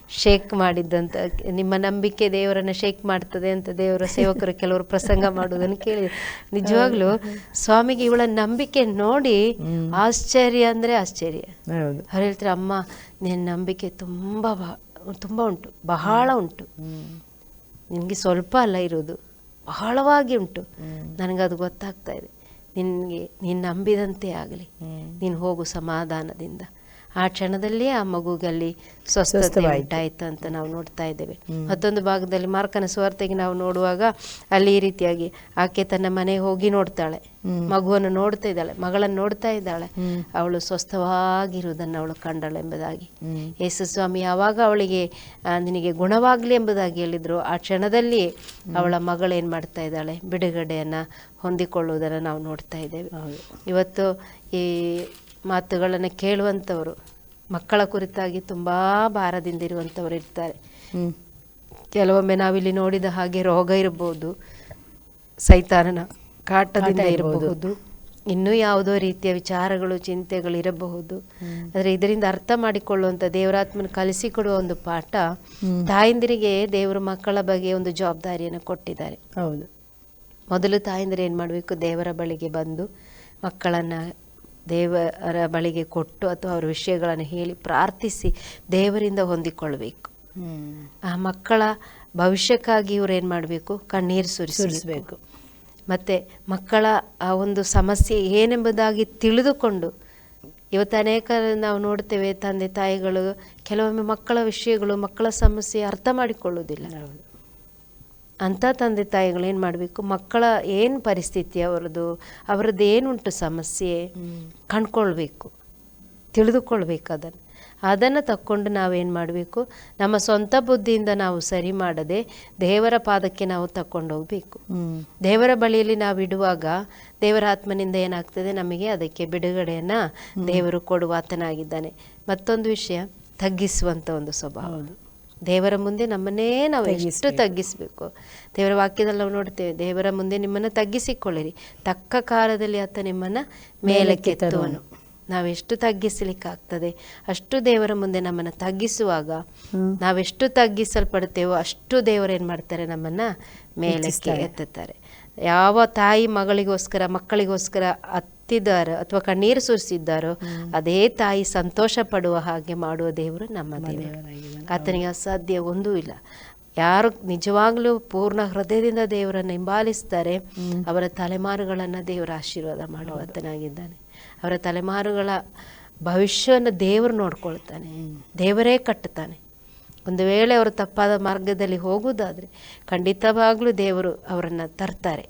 ಶೇಕ್ ಮಾಡಿದ್ದಂತ ನಿಮ್ಮ ನಂಬಿಕೆ ದೇವರನ್ನ ಶೇಕ್ ಮಾಡ್ತದೆ ಅಂತ ದೇವರ ಸೇವಕರು ಕೆಲವರು ಪ್ರಸಂಗ ಮಾಡುವುದನ್ನು ಕೇಳಿ ನಿಜವಾಗ್ಲೂ ಸ್ವಾಮಿಗೆ ಇವಳ ನಂಬಿಕೆ ನೋಡಿ ಆಶ್ಚರ್ಯ ಅಂದ್ರೆ ಆಶ್ಚರ್ಯ. ಅವ್ರು ಹೇಳ್ತಾರೆ ಅಮ್ಮ ನಿನ್ನ ನಂಬಿಕೆ ತುಂಬಾ ಬಹ- ತುಂಬಾ ಉಂಟು ಬಹಳ ಉಂಟು. ನಿನ್ಗೆ ಸ್ವಲ್ಪ ಅಲ್ಲ ಇರೋದು ಬಹಳವಾಗಿ ಉಂಟು. ನನಗದು ಗೊತ್ತಾಗ್ತಾ ಇದೆ. ನಿನ್ಗೆ ನೀನು ನಂಬಿದಂತೆ ಆಗಲಿ. ನೀನು ಹೋಗು ಸಮಾಧಾನದಿಂದ. ಆ ಕ್ಷಣದಲ್ಲಿ ಆ ಮಗುಗಲ್ಲಿ ಸ್ವಸ್ಥತೆ ಉಂಟಾಯಿತು ಅಂತ ನಾವು ನೋಡ್ತಾ ಇದ್ದೇವೆ. ಮತ್ತೊಂದು ಭಾಗದಲ್ಲಿ ಮಾರ್ಕನ ಸುವಾರ್ತೆಗೆ ನಾವು ನೋಡುವಾಗ ಅಲ್ಲಿ ಈ ರೀತಿಯಾಗಿ ಆಕೆ ತನ್ನ ಮನೆ ಹೋಗಿ ನೋಡ್ತಾಳೆ. ಮಗುವನ್ನು ನೋಡ್ತಾ ಇದ್ದಾಳೆ ಮಗಳನ್ನು ನೋಡ್ತಾ ಇದ್ದಾಳೆ. ಅವಳು ಸ್ವಸ್ಥವಾಗಿರುವುದನ್ನು ಅವಳು ಕಂಡಳು ಎಂಬುದಾಗಿ. ಯೇಸು ಸ್ವಾಮಿ ಯಾವಾಗ ಅವಳಿಗೆ ನಿನಗೆ ಗುಣವಾಗ್ಲಿ ಎಂಬುದಾಗಿ ಹೇಳಿದ್ರು ಆ ಕ್ಷಣದಲ್ಲಿ ಅವಳ ಮಗಳೇನ್ ಮಾಡ್ತಾ ಇದ್ದಾಳೆ? ಬಿಡುಗಡೆಯನ್ನ ಹೊಂದಿಕೊಳ್ಳುವುದನ್ನು ನಾವು ನೋಡ್ತಾ ಇದ್ದೇವೆ. ಇವತ್ತು ಈ ಮಾತುಗಳನ್ನು ಕೇಳುವಂಥವರು ಮಕ್ಕಳ ಕುರಿತಾಗಿ ತುಂಬಾ ಭಾರದಿಂದ ಇರುವಂಥವ್ರು ಇರ್ತಾರೆ. ಕೆಲವೊಮ್ಮೆ ನಾವಿಲ್ಲಿ ನೋಡಿದ ಹಾಗೆ ರೋಗ ಇರಬಹುದು ಸೈತಾನನ ಕಾಟದಿಂದ ಇರಬಹುದು ಇನ್ನೂ ಯಾವುದೋ ರೀತಿಯ ವಿಚಾರಗಳು ಚಿಂತೆಗಳು ಇರಬಹುದು. ಆದರೆ ಇದರಿಂದ ಅರ್ಥ ಮಾಡಿಕೊಳ್ಳುವಂಥ ದೇವರಾತ್ಮನ ಕಲಿಸಿಕೊಡುವ ಒಂದು ಪಾಠ ತಾಯಂದಿರಿಗೆ ದೇವರು ಮಕ್ಕಳ ಬಗ್ಗೆ ಒಂದು ಜವಾಬ್ದಾರಿಯನ್ನು ಕೊಟ್ಟಿದ್ದಾರೆ. ಹೌದು. ಮೊದಲು ತಾಯಂದಿರು ಏನು ಮಾಡಬೇಕು? ದೇವರ ಬಳಿಗೆ ಬಂದು ಮಕ್ಕಳನ್ನು ದೇವರ ಬಳಿಗೆ ಕೊಟ್ಟು ಅಥವಾ ಅವರ ವಿಷಯಗಳನ್ನು ಹೇಳಿ ಪ್ರಾರ್ಥಿಸಿ ದೇವರಿಂದ ಹೊಂದಿಕೊಳ್ಬೇಕು ಆ ಮಕ್ಕಳ ಭವಿಷ್ಯಕ್ಕಾಗಿ ಇವ್ರು ಏನು ಮಾಡಬೇಕು? ಕಣ್ಣೀರು ಸುರಿಸಬೇಕು. ಮತ್ತು ಮತ್ತೆ ಮಕ್ಕಳ ಆ ಒಂದು ಸಮಸ್ಯೆ ಏನೆಂಬುದಾಗಿ ತಿಳಿದುಕೊಂಡು ಇವತ್ತು ಅನೇಕ ನಾವು ನೋಡ್ತೇವೆ ತಂದೆ ತಾಯಿಗಳು ಕೆಲವೊಮ್ಮೆ ಮಕ್ಕಳ ವಿಷಯಗಳು ಮಕ್ಕಳ ಸಮಸ್ಯೆ ಅರ್ಥ ಮಾಡಿಕೊಳ್ಳುವುದಿಲ್ಲ. ಅಂಥ ತಂದೆ ತಾಯಿಗಳೇನು ಮಾಡಬೇಕು? ಮಕ್ಕಳ ಏನು ಪರಿಸ್ಥಿತಿ ಅವರದ್ದು? ಅವರದ್ದು ಏನುಂಟು ಸಮಸ್ಯೆ? ಕಂಡ್ಕೊಳ್ಬೇಕು. ತಿಳಿದುಕೊಳ್ಬೇಕು ಅದನ್ನು. ಅದನ್ನು ತಕ್ಕೊಂಡು ನಾವೇನು ಮಾಡಬೇಕು? ನಮ್ಮ ಸ್ವಂತ ಬುದ್ಧಿಯಿಂದ ನಾವು ಸರಿ ಮಾಡದೆ ದೇವರ ಪಾದಕ್ಕೆ ನಾವು ತಕ್ಕೊಂಡು ಹೋಗಬೇಕು. ದೇವರ ಬಳಿಯಲ್ಲಿ ನಾವು ಇಡುವಾಗ ದೇವರ ಆತ್ಮನಿಂದ ಏನಾಗ್ತದೆ? ನಮಗೆ ಅದಕ್ಕೆ ಬಿಡುಗಡೆಯನ್ನು ದೇವರು ಕೊಡುವ ಆತನಾಗಿದ್ದಾನೆ. ಮತ್ತೊಂದು ವಿಷಯ ತಗ್ಗಿಸುವಂಥ ಒಂದು ಸ್ವಭಾವ ದೇವರ ಮುಂದೆ ನಮ್ಮನ್ನೇ ನಾವು ಎಷ್ಟು ತಗ್ಗಿಸಬೇಕು. ದೇವರ ವಾಕ್ಯದಲ್ಲಿ ನಾವು ನೋಡ್ತೇವೆ ದೇವರ ಮುಂದೆ ನಿಮ್ಮನ್ನು ತಗ್ಗಿಸಿಕೊಳ್ಳಿರಿ. ತಕ್ಕ ಕಾಲದಲ್ಲಿ ಆತ ನಿಮ್ಮನ್ನ ಮೇಲಕ್ಕೆತ್ತುವನು ನಾವೆಷ್ಟು ತಗ್ಗಿಸಲಿಕ್ಕಾಗ್ತದೆ? ಅಷ್ಟು ದೇವರ ಮುಂದೆ ನಮ್ಮನ್ನು ತಗ್ಗಿಸುವಾಗ ನಾವೆಷ್ಟು ತಗ್ಗಿಸಲ್ಪಡ್ತೇವೋ ಅಷ್ಟು ದೇವರು ಏನು ಮಾಡ್ತಾರೆ ನಮ್ಮನ್ನ ಮೇಲಕ್ಕೆ ಎತ್ತುತ್ತಾರೆ. ಯಾವ ತಾಯಿ ಮಗಳಿಗೋಸ್ಕರ ಮಕ್ಕಳಿಗೋಸ್ಕರ ಹತ್ತಿದ್ದಾರೋ ಅಥವಾ ಕಣ್ಣೀರು ಸುರಿಸಿದ್ದಾರೋ ಅದೇ ತಾಯಿ ಸಂತೋಷ ಪಡುವ ಹಾಗೆ ಮಾಡುವ ದೇವರು ನಮ್ಮ ದೇವರು. ಆತನಿಗೆ ಅಸಾಧ್ಯ ಒಂದೂ ಇಲ್ಲ. ಯಾರು ನಿಜವಾಗ್ಲೂ ಪೂರ್ಣ ಹೃದಯದಿಂದ ದೇವರನ್ನು ಹಿಂಬಾಲಿಸ್ತಾರೆ ಅವರ ತಲೆಮಾರುಗಳನ್ನು ದೇವರ ಆಶೀರ್ವಾದ ಮಾಡುವ ಆತನಾಗಿದ್ದಾನೆ ಅವರ ತಲೆಮಾರುಗಳ ಭವಿಷ್ಯವನ್ನು ದೇವರು ನೋಡ್ಕೊಳ್ತಾನೆ. ದೇವರೇ ಕಟ್ಟುತ್ತಾನೆ. ಒಂದು ವೇಳೆ ಅವರು ತಪ್ಪಾದ ಮಾರ್ಗದಲ್ಲಿ ಹೋಗುವುದಾದರೆ ಖಂಡಿತವಾಗ್ಲೂ ದೇವರು ಅವರನ್ನು ತರ್ತಾರೆ.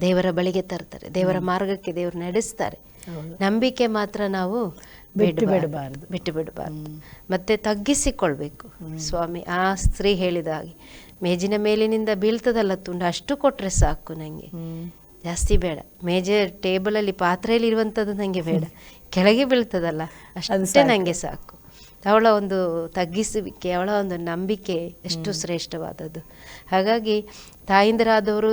ದೇವರ ಬಳಿಗೆ ತರ್ತಾರೆ. ದೇವರ ಮಾರ್ಗಕ್ಕೆ ದೇವರು ನಡೆಸ್ತಾರೆ. ನಂಬಿಕೆ ಮಾತ್ರ ನಾವು ಬಿಟ್ಟು ಬಿಡಬಾರ್ದು. ಬಿಟ್ಟು ಬಿಡಬಾರ್ದು. ಮತ್ತೆ ತಗ್ಗಿಸಿಕೊಳ್ಬೇಕು. ಸ್ವಾಮಿ ಆ ಸ್ತ್ರೀ ಹೇಳಿದ ಹಾಗೆ ಮೇಜಿನ ಮೇಲಿನಿಂದ ಬೀಳ್ತದಲ್ಲ ತುಂಡು ಅಷ್ಟು ಕೊಟ್ಟರೆ ಸಾಕು ನನಗೆ ಜಾಸ್ತಿ ಬೇಡ. ಮೇಜೆ ಟೇಬಲಲ್ಲಿ ಪಾತ್ರೆಯಲ್ಲಿ ಇರುವಂಥದ್ದು ನನಗೆ ಬೇಡ ಕೆಳಗೆ ಬೀಳ್ತದಲ್ಲ ಅಷ್ಟೇ ನನಗೆ ಸಾಕು. ಅವಳ ಒಂದು ತಗ್ಗಿಸುವಿಕೆ ಅವಳ ಒಂದು ನಂಬಿಕೆ ಎಷ್ಟು ಶ್ರೇಷ್ಠವಾದದ್ದು. ಹಾಗಾಗಿ ತಾಯಿಂದರಾದವರು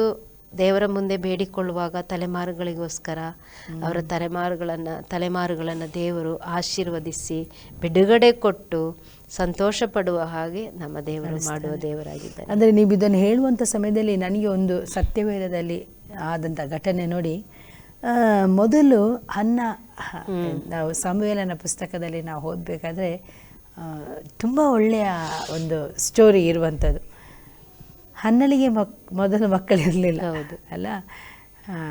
ದೇವರ ಮುಂದೆ ಬೇಡಿಕೊಳ್ಳುವಾಗ ತಲೆಮಾರುಗಳಿಗೋಸ್ಕರ ಅವರ ತಲೆಮಾರುಗಳನ್ನು ತಲೆಮಾರುಗಳನ್ನು ದೇವರು ಆಶೀರ್ವದಿಸಿ ಬಿಡುಗಡೆ ಕೊಟ್ಟು ಸಂತೋಷ ಪಡುವ ಹಾಗೆ ನಮ್ಮ ದೇವರು ಮಾಡುವ ದೇವರಾಗಿದ್ದಾರೆ. ಅಂದರೆ ನೀವು ಇದನ್ನು ಹೇಳುವಂಥ ಸಮಯದಲ್ಲಿ ನನಗೆ ಒಂದು ಸತ್ಯವೇದದಲ್ಲಿ ಆದಂಥ ಘಟನೆ ನೋಡಿ ಮೊದಲು ಅನ್ನ ನಾವು ಸಂವೇಲನ ಪುಸ್ತಕದಲ್ಲಿ ನಾವು ಓದಬೇಕಾದ್ರೆ ತುಂಬ ಒಳ್ಳೆಯ ಒಂದು ಸ್ಟೋರಿ ಇರುವಂಥದ್ದು. ಹನ್ನಳಿಗೆ ಮಕ್ ಮೊದಲು ಮಕ್ಕಳಿರಲಿಲ್ಲ ಹೌದು. ಅಲ್ಲ?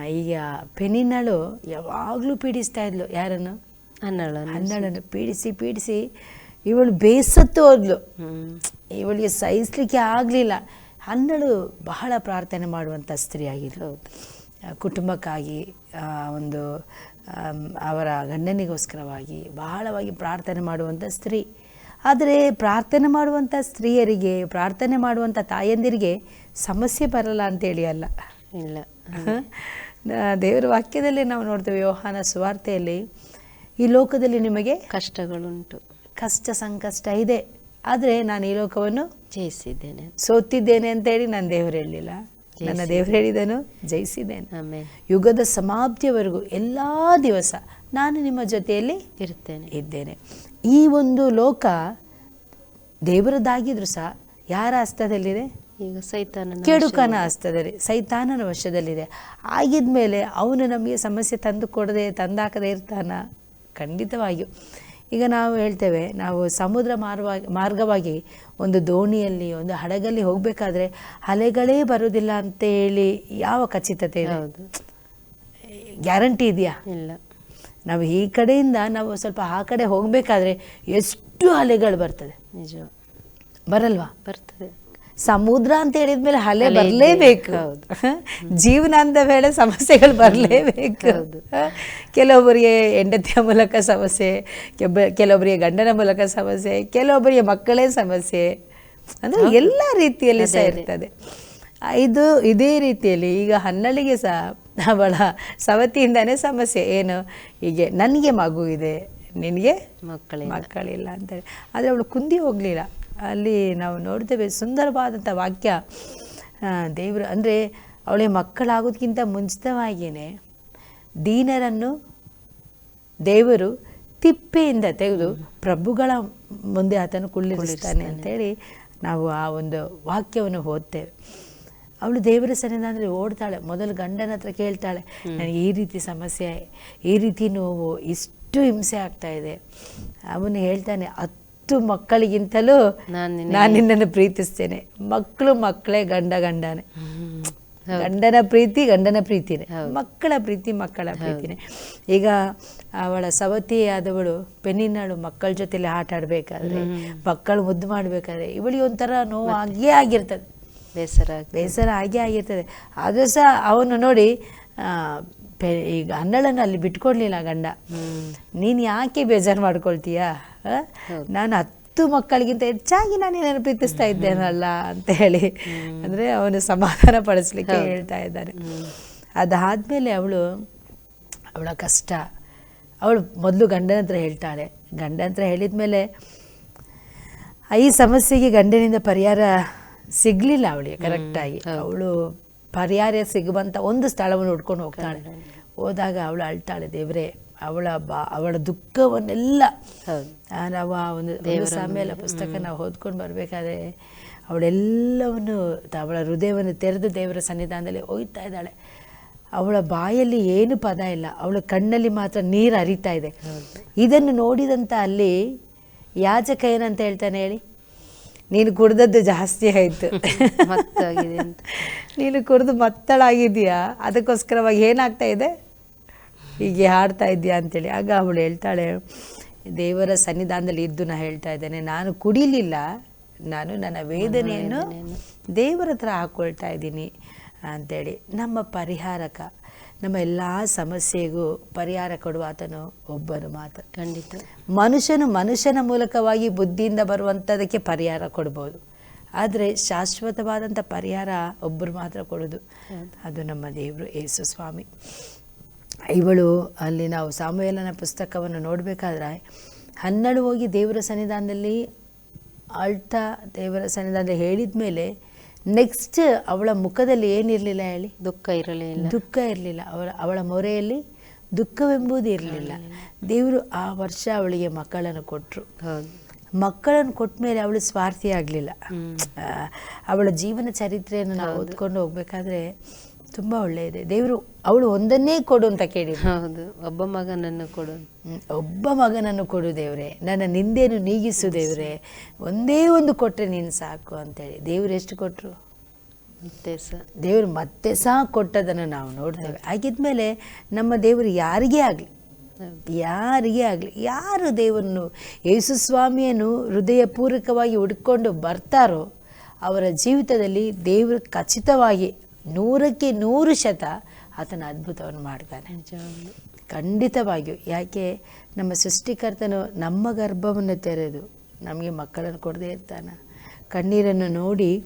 ಈಗ ಪೆನಿನಳು ಯಾವಾಗಲೂ ಪೀಡಿಸ್ತಾ ಇದ್ಲು. ಯಾರನ್ನು? ಅನ್ನಳನ್ನು ಹನ್ನಳನ್ನು ಪೀಡಿಸಿ ಪೀಡಿಸಿ ಇವಳು ಬೇಸತ್ತು ಹೋದ್ಲು. ಇವಳಿಗೆ ಸಹಿಸ್ಲಿಕ್ಕೆ ಆಗಲಿಲ್ಲ. ಹನ್ನಳು ಬಹಳ ಪ್ರಾರ್ಥನೆ ಮಾಡುವಂಥ ಸ್ತ್ರೀ ಆಗಿದ್ಲು. ಹೌದು. ಕುಟುಂಬಕ್ಕಾಗಿ ಒಂದು ಅವರ ಗಂಡನಿಗೋಸ್ಕರವಾಗಿ ಬಹಳವಾಗಿ ಪ್ರಾರ್ಥನೆ ಮಾಡುವಂಥ ಸ್ತ್ರೀ. ಆದರೆ ಪ್ರಾರ್ಥನೆ ಮಾಡುವಂಥ ಸ್ತ್ರೀಯರಿಗೆ ಪ್ರಾರ್ಥನೆ ಮಾಡುವಂಥ ತಾಯಂದಿರಿಗೆ ಸಮಸ್ಯೆ ಬರಲ್ಲ ಅಂತೇಳಿ ಅಲ್ಲ. ಇಲ್ಲ. ದೇವರ ವಾಕ್ಯದಲ್ಲಿ ನಾವು ನೋಡ್ತೇವೆ ಯೋಹಾನ ಸುವಾರ್ತೆಯಲ್ಲಿ ಈ ಲೋಕದಲ್ಲಿ ನಿಮಗೆ ಕಷ್ಟಗಳುಂಟು. ಕಷ್ಟ ಸಂಕಷ್ಟ ಇದೆ. ಆದರೆ ನಾನು ಈ ಲೋಕವನ್ನು ಜಯಿಸಿದ್ದೇನೆ. ಸೋತಿದ್ದೇನೆ ಅಂತೇಳಿ ನಾನು ದೇವರು ಹೇಳಲಿಲ್ಲ ನನ್ನ ದೇವರು ಹೇಳಿದನು ಜಯಿಸಿದ್ದೇನೆ. ಯುಗದ ಸಮಾಪ್ತಿಯವರೆಗೂ ಎಲ್ಲ ದಿವಸ ನಾನು ನಿಮ್ಮ ಜೊತೆಯಲ್ಲಿ ಇರ್ತೇನೆ. ಇದ್ದೇನೆ. ಈ ಒಂದು ಲೋಕ ದೇವರದ್ದಾಗಿದ್ರು ಸಹ ಯಾರ ಹಸ್ತದಲ್ಲಿದೆ? ಈಗ ಸೈತಾನ ಕೆಡುಕನ ಹಸ್ತದಲ್ಲಿ ಸೈತಾನನ ವಶದಲ್ಲಿದೆ. ಆಗಿದ್ಮೇಲೆ ಅವನು ನಮಗೆ ಸಮಸ್ಯೆ ತಂದು ಕೊಡದೆ ತಂದಾಕದೇ ಇರ್ತಾನ? ಖಂಡಿತವಾಗಿಯೂ. ಈಗ ನಾವು ಹೇಳ್ತೇವೆ ನಾವು ಸಮುದ್ರ ಮಾರ್ಗವಾಗಿ ಮಾರ್ಗವಾಗಿ ಒಂದು ದೋಣಿಯಲ್ಲಿ ಒಂದು ಹಡಗಲ್ಲಿ ಹೋಗಬೇಕಾದ್ರೆ ಅಲೆಗಳೇ ಬರೋದಿಲ್ಲ ಅಂತ ಹೇಳಿ ಯಾವ ಖಚಿತತೆ ಇದೆ? ಗ್ಯಾರಂಟಿ ಇದೆಯಾ? ಇಲ್ಲ. ನಾವು ಈ ಕಡೆಯಿಂದ ನಾವು ಸ್ವಲ್ಪ ಆ ಕಡೆ ಹೋಗಬೇಕಾದ್ರೆ ಎಷ್ಟು ಅಲೆಗಳು ಬರ್ತದೆ? ನಿಜ. ಬರಲ್ವಾ? ಬರ್ತದೆ. ಸಮುದ್ರ ಅಂತ ಹೇಳಿದ ಮೇಲೆ ಹಲೆ ಬರಲೇಬೇಕು. ಜೀವನ ಅಂದ ವೇಳೆ ಸಮಸ್ಯೆಗಳು ಬರಲೇಬೇಕು. ಕೆಲವೊಬ್ಬರಿಗೆ ಹೆಂಡತಿಯ ಮೂಲಕ ಸಮಸ್ಯೆ ಕೆಲವೊಬ್ಬರಿಗೆ ಗಂಡನ ಮೂಲಕ ಸಮಸ್ಯೆ ಕೆಲವೊಬ್ಬರಿಗೆ ಮಕ್ಕಳೇ ಸಮಸ್ಯೆ. ಅಂದ್ರೆ ಎಲ್ಲ ರೀತಿಯಲ್ಲಿ ಸಹ ಇರ್ತದೆ. ಇದು ಇದೇ ರೀತಿಯಲ್ಲಿ ಈಗ ಹನ್ನಳಿಗೆ ಸಹ ಅವಳ ಸವತಿಯಿಂದಾನೇ ಸಮಸ್ಯೆ. ಏನು? ಹೀಗೆ ನನಗೆ ಮಗು ಇದೆ ನಿನಗೆ ಮಕ್ಕಳಿಲ್ಲ. ಮಕ್ಕಳಿಲ್ಲ ಅಂತೇಳಿ ಆದರೆ ಅವಳು ಕುಂದಿ ಹೋಗಲಿಲ್ಲ. ಅಲ್ಲಿ ನಾವು ನೋಡ್ತೇವೆ ಸುಂದರವಾದಂಥ ವಾಕ್ಯ ದೇವರು ಅಂದರೆ ಅವಳಿಗೆ ಮಕ್ಕಳಾಗೋದಕ್ಕಿಂತ ಮುಂಚಿತವಾಗಿಯೇ ದೀನರನ್ನು ದೇವರು ತಿಪ್ಪೆಯಿಂದ ತೆಗೆದು ಪ್ರಭುಗಳ ಮುಂದೆ ಆತನು ಕುಳ್ಳಿರಿಸ್ತಾನೆ ಅಂತೇಳಿ ನಾವು ಆ ಒಂದು ವಾಕ್ಯವನ್ನು ಓದ್ತೇವೆ. ಅವಳು ದೇವರ ಸನ್ನಿಧಾನದಲ್ಲಿ ಓಡ್ತಾಳೆ ಮೊದಲು ಗಂಡನ ಹತ್ರ ಕೇಳ್ತಾಳೆ ನನಗೆ ಈ ರೀತಿ ಸಮಸ್ಯೆ ಈ ರೀತಿ ನೋವು ಇಷ್ಟು ಹಿಂಸೆ ಆಗ್ತಾ ಇದೆ. ಅವನು ಹೇಳ್ತಾನೆ ಹತ್ತು ಮಕ್ಕಳಿಗಿಂತಲೂ ನಾನು ನಾನು ನಿನ್ನನ್ನು ಪ್ರೀತಿಸ್ತೇನೆ. ಮಕ್ಕಳು ಮಕ್ಕಳೇ ಗಂಡ ಗಂಡನೇ. ಗಂಡನ ಪ್ರೀತಿ ಗಂಡನ ಪ್ರೀತಿನೇ. ಮಕ್ಕಳ ಪ್ರೀತಿ ಮಕ್ಕಳ ಪ್ರೀತಿನೇ. ಈಗ ಅವಳ ಸವತಿ ಆದವಳು ಪೆನ್ನಿನಾಳು ಮಕ್ಕಳ ಜೊತೆಲಿ ಆಟ ಆಡ್ಬೇಕಾದ್ರೆ ಮಕ್ಕಳು ಮುದ್ದು ಮಾಡ್ಬೇಕಾದ್ರೆ ಇವಳಿ ಒಂಥರ ನೋವು ಆಗೇ ಆಗಿರ್ತದೆ. ಬೇಸರ ಬೇಸರ ಆಗೇ ಆಗಿರ್ತದೆ. ಆದ್ರೂ ಸಹ ಅವನು ನೋಡಿ ಆ, ಪೆ- ಈಗ ಅನ್ನಳನ್ನು ಅಲ್ಲಿ ಬಿಟ್ಕೊಡ್ಲಿಲ್ಲ ಗಂಡ. ನೀನು ಯಾಕೆ ಬೇಜಾರು ಮಾಡ್ಕೊಳ್ತೀಯಾ? ಆ? ನಾನು ಹತ್ತು ಮಕ್ಕಳಿಗಿಂತ ಹೆಚ್ಚಾಗಿ ನಾನು ನಿನ್ನನ್ನು ಪ್ರೀತಿಸ್ತಾ ಇದ್ದೇನಲ್ಲ ಅಂತ ಹೇಳಿ ಅಂದರೆ ಅವನು ಸಮಾಧಾನ ಪಡಿಸ್ಲಿಕ್ಕೆ ಹೇಳ್ತಾ ಇದ್ದಾನೆ. ಅದಾದಮೇಲೆ ಅವಳು ಅವಳ ಕಷ್ಟ. ಅವಳು ಮೊದಲು ಗಂಡನ ಹತ್ರ ಹೇಳ್ತಾಳೆ. ಗಂಡನ ಹತ್ರ ಹೇಳಿದ ಮೇಲೆ ಈ ಸಮಸ್ಯೆಗೆ ಗಂಡನಿಂದ ಪರಿಹಾರ ಸಿಗಲಿಲ್ಲ ಅವಳಿಗೆ ಕರೆಕ್ಟಾಗಿ ಅವಳು ಪರಿಹಾರ ಸಿಗುವಂಥ ಒಂದು ಸ್ಥಳವನ್ನು ಹುಡ್ಕೊಂಡು ಹೋಗ್ತಾಳೆ. ಹೋದಾಗ ಅವಳು ಅಳ್ತಾಳೆ ದೇವರೇ ಅವಳ ಬಾ ಅವಳ ದುಃಖವನ್ನೆಲ್ಲ ನಾವು ಆ ಒಂದು ಸಾಮೇಲ ಪುಸ್ತಕ ನಾವು ಓದ್ಕೊಂಡು ಬರಬೇಕಾದ್ರೆ ಅವಳೆಲ್ಲವನ್ನು ಅವಳ ಹೃದಯವನ್ನು ತೆರೆದು ದೇವರ ಸನ್ನಿಧಾನದಲ್ಲಿ ಒಯ್ತಾ ಇದ್ದಾಳೆ. ಅವಳ ಬಾಯಲ್ಲಿ ಏನು ಪದ ಇಲ್ಲ ಅವಳ ಕಣ್ಣಲ್ಲಿ ಮಾತ್ರ ನೀರು ಹರಿತಾ ಇದೆ. ಇದನ್ನು ನೋಡಿದಂಥ ಅಲ್ಲಿ ಯಾಜಕ ಏನಂತ ಹೇಳ್ತಾನೆ ಹೇಳಿ. ನೀನು ಕುಡ್ದದ್ದು ಜಾಸ್ತಿ ಆಯಿತು. ಮತ್ತಾಗಿದೆ ಅಂತ. ನೀನು ಕುಡಿದು ಮತ್ತಳಾಗಿದೆಯಾ ಅದಕ್ಕೋಸ್ಕರವಾಗಿ ಏನಾಗ್ತಾ ಇದೆ? ಹೀಗೆ ಹಾಡ್ತಾ ಇದೆಯಾ ಅಂತೇಳಿ. ಆಗ ಅವಳು ಹೇಳ್ತಾಳೆ ದೇವರ ಸನ್ನಿಧಾನದಲ್ಲಿ ಇದ್ದು ನಾ ಹೇಳ್ತಾ ಇದ್ದೇನೆ ನಾನು ಕುಡಿಲಿಲ್ಲ ನಾನು ನನ್ನ ವೇದನೆಯನ್ನು ದೇವರ ಹತ್ರ ಹಾಕ್ಕೊಳ್ತಾ ಇದ್ದೀನಿ. ಅಂತೇಳಿ. ನಮ್ಮ ಪರಿಹಾರಕ ನಮ್ಮ ಎಲ್ಲ ಸಮಸ್ಯೆಗೂ ಪರಿಹಾರ ಕೊಡುವ ಆತನು ಒಬ್ಬನು ಮಾತ್ರ. ಖಂಡಿತ. ಮನುಷ್ಯನು ಮನುಷ್ಯನ ಮೂಲಕವಾಗಿ ಬುದ್ಧಿಯಿಂದ ಬರುವಂಥದಕ್ಕೆ ಪರಿಹಾರ ಕೊಡ್ಬೋದು. ಆದರೆ ಶಾಶ್ವತವಾದಂಥ ಪರಿಹಾರ ಒಬ್ಬರು ಮಾತ್ರ ಕೊಡೋದು. ಅದು ನಮ್ಮ ದೇವರು ಯೇಸು ಸ್ವಾಮಿ. ಇವಳು ಅಲ್ಲಿ ನಾವು ಸಾಮುವೇಲನ ಪುಸ್ತಕವನ್ನು ನೋಡಬೇಕಾದ್ರೆ ಹನ್ನೆರಡು ಹೋಗಿ ದೇವರ ಸನ್ನಿಧಾನದಲ್ಲಿ ಅಳ್ತಾ ದೇವರ ಸನ್ನಿಧಾನದಲ್ಲಿ ಹೇಳಿದ ಮೇಲೆ ನೆಕ್ಸ್ಟ್ ಅವಳ ಮುಖದಲ್ಲಿ ಏನಿರಲಿಲ್ಲ ಹೇಳಿ? ದುಃಖ ಇರಲಿಲ್ಲ ದುಃಖ ಇರಲಿಲ್ಲ. ಅವಳ ಅವಳ ಮೊರೆಯಲ್ಲಿ ದುಃಖವೆಂಬುದು ಇರಲಿಲ್ಲ. ದೇವರು ಆ ವರ್ಷ ಅವಳಿಗೆ ಮಕ್ಕಳನ್ನು ಕೊಟ್ಟರು ಮಕ್ಕಳನ್ನು ಕೊಟ್ಟ ಮೇಲೆ ಅವಳು ಸ್ವಾರ್ಥಿ ಆಗಲಿಲ್ಲ. ಅವಳ ಜೀವನ ಚರಿತ್ರೆಯನ್ನು ನಾವು ಓದ್ಕೊಂಡು ಹೋಗ್ಬೇಕಾದ್ರೆ ತುಂಬ ಒಳ್ಳೆಯದೆ. ದೇವರು ಅವಳು ಒಂದನ್ನೇ ಕೊಡು ಅಂತ ಕೇಳಿ ಹೌದು ಒಬ್ಬ ಮಗನನ್ನು ಕೊಡು. ಒಬ್ಬ ಮಗನನ್ನು ಕೊಡು ದೇವ್ರೆ. ನನ್ನ ನಿಂದೆನು ನೀಗಿಸು ದೇವ್ರೆ. ಒಂದೇ ಒಂದು ಕೊಟ್ಟರೆ ನೀನು ಸಾಕು ಅಂತೇಳಿ. ದೇವ್ರು ಎಷ್ಟು ಕೊಟ್ಟರು ಮತ್ತೆ ಸಹ ದೇವರು ಮತ್ತೆ ಸಹ ಕೊಟ್ಟದನ್ನು ನಾವು ನೋಡ್ತೇವೆ. ಆಗಿದ್ಮೇಲೆ ನಮ್ಮ ದೇವರು ಯಾರಿಗೇ ಆಗಲಿ? ಯಾರಿಗೆ ಆಗಲಿ? ಯಾರು ದೇವರನ್ನು ಯೇಸು ಸ್ವಾಮಿಯನ್ನು ಹೃದಯಪೂರ್ವಕವಾಗಿ ಹುಡ್ಕೊಂಡು ಬರ್ತಾರೋ ಅವರ ಜೀವಿತದಲ್ಲಿ ದೇವರು ಖಚಿತವಾಗಿ ನೂರಕ್ಕೆ ನೂರು ಶತ ಆತನ ಅದ್ಭುತವನ್ನು ಮಾಡ್ತಾನೆ. ಖಂಡಿತವಾಗಿಯೂ. ಯಾಕೆ? ನಮ್ಮ ಸೃಷ್ಟಿಕರ್ತನು ನಮ್ಮ ಗರ್ಭವನ್ನು ತೆರೆದು ನಮಗೆ ಮಕ್ಕಳನ್ನು ಕೊಡದೇ ಇರ್ತಾನೆ. ಕಣ್ಣೀರನ್ನು ನೋಡಿ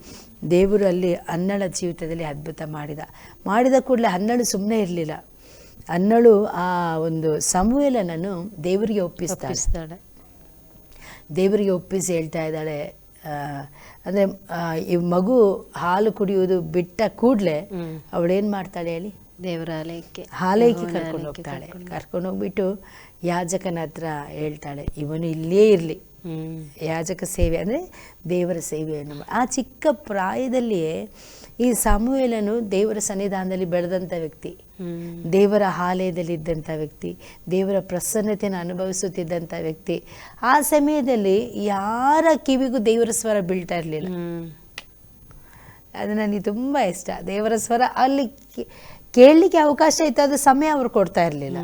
ದೇವರು ಅಲ್ಲಿ ಅನ್ನಳ ಜೀವಿತದಲ್ಲಿ ಅದ್ಭುತ ಮಾಡಿದ. ಮಾಡಿದ ಕೂಡಲೇ ಅನ್ನಳು ಸುಮ್ಮನೆ ಇರಲಿಲ್ಲ. ಅನ್ನಳು ಆ ಒಂದು ಸಮೂಹಲನನ್ನು ದೇವರಿಗೆ ಒಪ್ಪಿಸ್ತಾಳೆ. ಒಪ್ಪಿಸ್ತಾಳೆ. ದೇವರಿಗೆ ಒಪ್ಪಿಸಿ ಹೇಳ್ತಾ ಇದ್ದಾಳೆ ಅಂದರೆ ಈ ಮಗು ಹಾಲು ಕುಡಿಯುವುದು ಬಿಟ್ಟ ಕೂಡಲೇ. ಅವಳೇನು ಮಾಡ್ತಾಳೆ ಹೇಳಿ? ದೇವರಾಲಯಕ್ಕೆ. ಹಾಲೈಕೆ ಕರ್ಕೊಂಡು ಹೋಗ್ತಾಳೆ. ಕರ್ಕೊಂಡು ಹೋಗ್ಬಿಟ್ಟು ಯಾಜಕನ ಹತ್ರ ಹೇಳ್ತಾಳೆ. ಇವನು ಇಲ್ಲೇ ಇರಲಿ. ಯಾಜಕ ಸೇವೆ ಅಂದರೆ ದೇವರ ಸೇವೆಯನ್ನು ಆ ಚಿಕ್ಕ ಪ್ರಾಯದಲ್ಲಿಯೇ ಈ ಸಾಮುವೇಲನು ದೇವರ ಸನ್ನಿಧಾನದಲ್ಲಿ ಬೆಳೆದಂಥ ವ್ಯಕ್ತಿ. ದೇವರ ಆಲಯದಲ್ಲಿದ್ದಂಥ ವ್ಯಕ್ತಿ, ದೇವರ ಪ್ರಸನ್ನತೆಯನ್ನು ಅನುಭವಿಸುತ್ತಿದ್ದಂಥ ವ್ಯಕ್ತಿ. ಆ ಸಮಯದಲ್ಲಿ ಯಾರ ಕಿವಿಗೂ ದೇವರ ಸ್ವರ ಬೀಳ್ತಾ ಇರಲಿಲ್ಲ. ಅದು ನನಗೆ ತುಂಬ ಇಷ್ಟ. ದೇವರ ಸ್ವರ ಅಲ್ಲಿ ಕೇಳಲಿಕ್ಕೆ ಅವಕಾಶ ಇತ್ತು ಅದು ಸಮಯ ಅವ್ರು ಕೊಡ್ತಾ ಇರಲಿಲ್ಲ.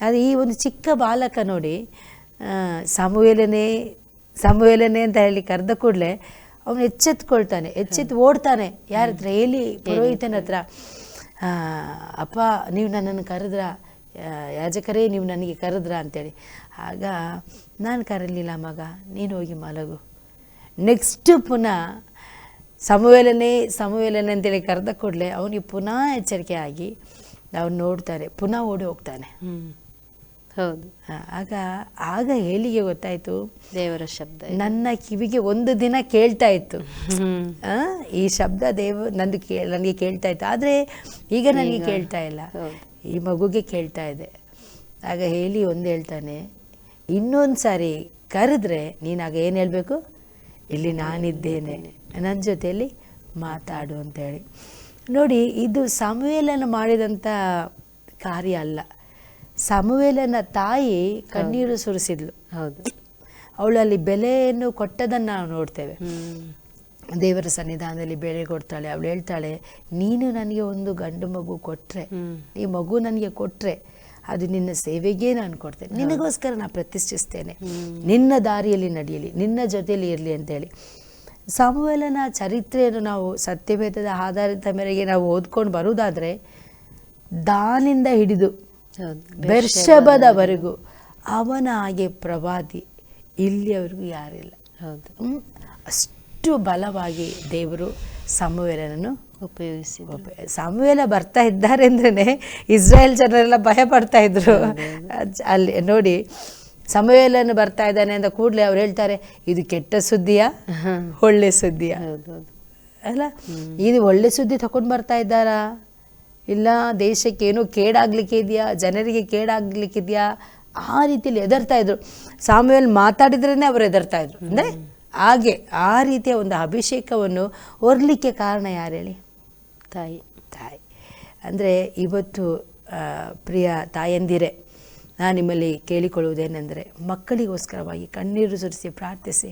ಅದು ಈ ಒಂದು ಚಿಕ್ಕ ಬಾಲಕ ನೋಡಿ ಸಮುವೇಲನೇ ಸಮುವೇಲನೇ ಅಂತ ಹೇಳಿ ಕರೆದ ಕೂಡಲೇ ಅವನು ಎಚ್ಚೆತ್ಕೊಳ್ತಾನೆ ಎಚ್ಚೆತ್ತು ಓಡ್ತಾನೆ. ಯಾರ ಹತ್ರ? ಏಲಿ ಪುರೋಹಿತನ ಹತ್ರ. ಅಪ್ಪ ನೀವು ನನ್ನನ್ನು ಕರೆದ್ರ? ಯಾಜಕರೇ ನೀವು ನನಗೆ ಕರೆದ್ರ ಅಂತೇಳಿ. ಆಗ ನಾನು ಕರಲಿಲ್ಲ ಮಗ ನೀನು ಹೋಗಿ ಮಲಗು. ನೆಕ್ಸ್ಟ್ ಪುನಃ ಸಮುವೇಲನೆ ಸಮುವೇಲನೆ ಅಂತೇಳಿ ಕರೆದ ಕೂಡಲೇ ಅವನಿಗೆ ಪುನಃ ಎಚ್ಚರಿಕೆ ಆಗಿ ಅವ್ನು ನೋಡ್ತಾರೆ ಪುನಃ ಓಡಿ ಹೋಗ್ತಾನೆ. ಹೌದು. ಆಗ ಆಗ ಹೇಳಿಗೆ ಗೊತ್ತಾಯ್ತು. ದೇವರ ಶಬ್ದ ನನ್ನ ಕಿವಿಗೆ ಒಂದು ದಿನ ಕೇಳ್ತಾ ಇತ್ತು. ಈ ಶಬ್ದ ದೇವ ನಂದು ಕೇ ನನಗೆ ಕೇಳ್ತಾ ಇತ್ತು. ಆದರೆ ಈಗ ನನಗೆ ಕೇಳ್ತಾ ಇಲ್ಲ. ಈ ಮಗುಗೆ ಕೇಳ್ತಾ ಇದೆ. ಆಗ ಹೇಳಿ ಒಂದು ಹೇಳ್ತಾನೆ ಇನ್ನೊಂದು ಸಾರಿ ಕರೆದ್ರೆ ನೀನಾಗ ಏನು ಹೇಳಬೇಕು? ಇಲ್ಲಿ ನಾನಿದ್ದೇನೆ. ನನ್ನ ಜೊತೆಯಲ್ಲಿ ಮಾತಾಡು ಅಂತೇಳಿ ನೋಡಿ ಇದು ಸಮಯಲನ್ನು ಮಾಡಿದಂಥ ಕಾರ್ಯ ಅಲ್ಲ. ಸಮುವೇಲನ ತಾಯಿ ಕಣ್ಣೀರು ಸುರಿಸಿದ್ಲು. ಹೌದು. ಅವಳು ಅಲ್ಲಿ ಬೆಲೆಯನ್ನು ಕೊಟ್ಟದನ್ನು ನಾವು ನೋಡ್ತೇವೆ. ದೇವರ ಸನ್ನಿಧಾನದಲ್ಲಿ ಬೆಳೆ ಕೊಡ್ತಾಳೆ ಅವಳು ಹೇಳ್ತಾಳೆ ನೀನು ನನಗೆ ಒಂದು ಗಂಡು ಮಗು ಕೊಟ್ಟರೆ ಈ ಮಗು ನನಗೆ ಕೊಟ್ಟರೆ ಅದು ನಿನ್ನ ಸೇವೆಗೆ ನಾನು ಕೊಡ್ತೇನೆ. ನಿನಗೋಸ್ಕರ ನಾನು ಪ್ರತಿಷ್ಠಿಸ್ತೇನೆ. ನಿನ್ನ ದಾರಿಯಲ್ಲಿ ನಡೆಯಲಿ ನಿನ್ನ ಜೊತೆಯಲ್ಲಿ ಇರಲಿ ಅಂತೇಳಿ ಸಾಮುವೇಲನ ಚರಿತ್ರೆಯನ್ನು ನಾವು ಸತ್ಯವೇದದ ಆಧಾರಿತ ಮೇರೆಗೆ ನಾವು ಓದ್ಕೊಂಡು ಬರುವುದಾದರೆ ದಾನಿಂದ ಹಿಡಿದು ಬೆರ್ಷಬದವರೆಗೂ ಅವನ ಹಾಗೆ ಪ್ರವಾದಿ ಇಲ್ಲಿಯವರೆಗೂ ಯಾರಿಲ್ಲ. ಹೌದು. ಅಷ್ಟು ಬಲವಾಗಿ ದೇವರು ಸಮುವೇಲನನ್ನು ಉಪಯೋಗಿಸಿ ಸಾಮುವೇಲ ಬರ್ತಾ ಇದ್ದಾರೆ ಅಂದ್ರೆ ಇಸ್ರಾಯೇಲ್ ಜನರೆಲ್ಲ ಭಯ ಪಡ್ತಾ ಇದ್ರು. ಅಲ್ಲಿ ನೋಡಿ ಸಮುವೇಲನ್ನು ಬರ್ತಾ ಇದ್ದಾನೆ ಅಂತ ಕೂಡಲೇ ಅವ್ರು ಹೇಳ್ತಾರೆ ಇದು ಕೆಟ್ಟ ಸುದ್ದಿಯಾ? ಒಳ್ಳೆ ಸುದ್ದಿಯಾ? ಹೌದು ಹೌದು. ಅಲ್ಲ ಇದು ಒಳ್ಳೆ ಸುದ್ದಿ ತಕೊಂಡು ಬರ್ತಾ ಇದ್ದಾರಾ? ಇಲ್ಲ, ದೇಶಕ್ಕೆ ಏನೋ ಕೇಡಾಗಲಿಕ್ಕೆ ಇದೆಯಾ, ಜನರಿಗೆ ಕೇಡಾಗಲಿಕ್ಕಿದೆಯಾ ಆ ರೀತಿಯಲ್ಲಿ ಎದರ್ತಾ ಇದ್ರು. ಸಾಮುವೇಲ್ ಮಾತಾಡಿದ್ರೇ ಅವ್ರು ಎದರ್ತಾ ಇದ್ರು. ಅಂದರೆ ಹಾಗೆ, ಆ ರೀತಿಯ ಒಂದು ಅಭಿಷೇಕವನ್ನು ಹೊರಲಿಕ್ಕೆ ಕಾರಣ ಯಾರು ಹೇಳಿ? ತಾಯಿ. ತಾಯಿ. ಅಂದರೆ ಇವತ್ತು ಪ್ರಿಯ ತಾಯಂದಿರೇ, ನಾನು ನಿಮ್ಮಲ್ಲಿ ಕೇಳಿಕೊಳ್ಳುವುದೇನೆಂದರೆ ಮಕ್ಕಳಿಗೋಸ್ಕರವಾಗಿ ಕಣ್ಣೀರು ಸುರಿಸಿ ಪ್ರಾರ್ಥಿಸಿ.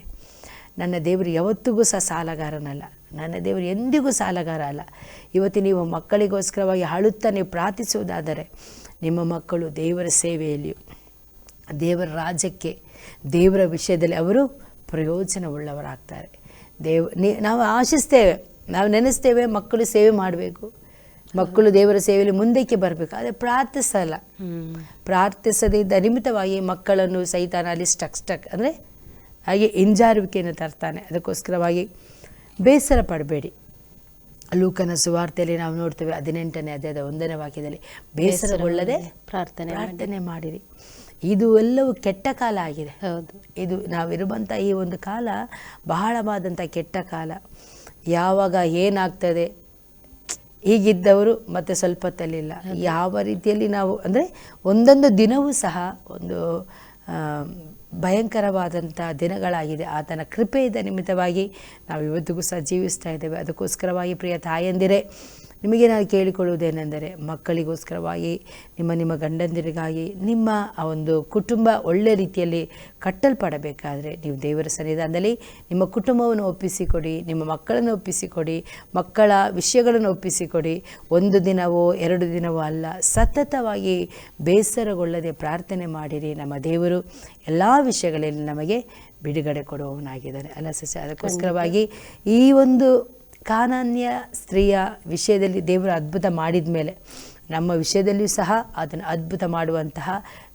ನನ್ನ ದೇವರು ಯಾವತ್ತಿಗೂ ಸಹ ಸಾಲಗಾರನಲ್ಲ. ನನ್ನ ದೇವರು ಎಂದಿಗೂ ಸಾಲಗಾರ ಅಲ್ಲ. ಇವತ್ತು ನೀವು ಮಕ್ಕಳಿಗೋಸ್ಕರವಾಗಿ ಅಳುತ್ತಾ ನೀವು ಪ್ರಾರ್ಥಿಸುವುದಾದರೆ ನಿಮ್ಮ ಮಕ್ಕಳು ದೇವರ ಸೇವೆಯಲ್ಲಿಯೂ ದೇವರ ರಾಜ್ಯಕ್ಕೆ ದೇವರ ವಿಷಯದಲ್ಲಿ ಅವರು ಪ್ರಯೋಜನವುಳ್ಳವರಾಗ್ತಾರೆ. ದೇವ್ ನಾವು ಆಶಿಸ್ತೇವೆ ನಾವು ನೆನೆಸ್ತೇವೆ ಮಕ್ಕಳು ಸೇವೆ ಮಾಡಬೇಕು. ಮಕ್ಕಳು ದೇವರ ಸೇವೆಯಲ್ಲಿ ಮುಂದಕ್ಕೆ ಬರಬೇಕು. ಆದರೆ ಪ್ರಾರ್ಥಿಸಲ್ಲ. ಪ್ರಾರ್ಥಿಸದಿದ್ದ ನಿಮಿತ್ತವಾಗಿ ಮಕ್ಕಳನ್ನು ಸಹಿತ ಅಲ್ಲಿ ಸ್ಟಕ್ ಸ್ಟಕ್ ಅಂದರೆ ಹಾಗೆ ಹಿಂಜಾರುವಿಕೆಯನ್ನು ತರ್ತಾನೆ. ಅದಕ್ಕೋಸ್ಕರವಾಗಿ ಬೇಸರ ಪಡಬೇಡಿ. ಲೂಕನ ಸುವಾರ್ತೆಯಲ್ಲಿ ನಾವು ನೋಡ್ತೇವೆ ಹದಿನೆಂಟನೇ ಅಧ್ಯಾಯದ ಒಂದನೇ ವಾಕ್ಯದಲ್ಲಿ ಬೇಸರಗೊಳ್ಳದೆ ಪ್ರಾರ್ಥನೆ ಪ್ರಾರ್ಥನೆ ಮಾಡಿರಿ. ಇದು ಎಲ್ಲವೂ ಕೆಟ್ಟ ಕಾಲ ಆಗಿದೆ. ಹೌದು. ಇದು ನಾವಿರುವಂಥ ಈ ಒಂದು ಕಾಲ ಬಹಳವಾದಂಥ ಕೆಟ್ಟ ಕಾಲ. ಯಾವಾಗ ಏನಾಗ್ತದೆ ಹೀಗಿದ್ದವರು ಮತ್ತೆ ಸ್ವಲ್ಪ ತಲ್ಲಿಲ್ಲ ಯಾವ ರೀತಿಯಲ್ಲಿ ನಾವು ಅಂದರೆ ಒಂದೊಂದು ದಿನವೂ ಸಹ ಒಂದು ಭಯಂಕರವಾದಂಥ ದಿನಗಳಾಗಿದೆ. ಆತನ ಕೃಪೆಯಿಂದ ನಿಮಿತ್ತವಾಗಿ ನಾವು ಇವತ್ತಿಗೂ ಸಹ ಜೀವಿಸ್ತಾ ಇದ್ದೇವೆ. ಅದಕ್ಕೋಸ್ಕರವಾಗಿ ಪ್ರಿಯ ತಾಯಂದಿರೇ ನಿಮಗೆ ನಾನು ಕೇಳಿಕೊಳ್ಳುವುದೇನೆಂದರೆ ಮಕ್ಕಳಿಗೋಸ್ಕರವಾಗಿ, ನಿಮ್ಮ ನಿಮ್ಮ ಗಂಡಂದಿರಿಗಾಗಿ, ನಿಮ್ಮ ಆ ಒಂದು ಕುಟುಂಬ ಒಳ್ಳೆ ರೀತಿಯಲ್ಲಿ ಕಟ್ಟಲ್ಪಡಬೇಕಾದರೆ ನೀವು ದೇವರ ಸನ್ನಿಧಾನದಲ್ಲಿ ನಿಮ್ಮ ಕುಟುಂಬವನ್ನು ಒಪ್ಪಿಸಿಕೊಡಿ, ನಿಮ್ಮ ಮಕ್ಕಳನ್ನು ಒಪ್ಪಿಸಿಕೊಡಿ, ಮಕ್ಕಳ ವಿಷಯಗಳನ್ನು ಒಪ್ಪಿಸಿಕೊಡಿ. ಒಂದು ದಿನವೋ, ಎರಡು ದಿನವೋ ಅಲ್ಲ, ಸತತವಾಗಿ ಬೇಸರಗೊಳ್ಳದೆ ಪ್ರಾರ್ಥನೆ ಮಾಡಿರಿ. ನಮ್ಮ ದೇವರು ಎಲ್ಲ ವಿಷಯಗಳಲ್ಲಿ ನಮಗೆ ಬಿಡುಗಡೆ ಕೊಡುವವನಾಗಿದ್ದಾನೆ. ಅಲ್ಲ ಸಸ್ಯ ಅದಕ್ಕೋಸ್ಕರವಾಗಿ ಈ ಒಂದು ಕಾನಾನ್ಯ ಸ್ತ್ರೀಯ ವಿಷಯದಲ್ಲಿ ದೇವರು ಅದ್ಭುತ ಮಾಡಿದ ಮೇಲೆ ನಮ್ಮ ವಿಷಯದಲ್ಲಿಯೂ ಸಹ ಅದನ್ನು ಅದ್ಭುತ ಮಾಡುವಂತಹ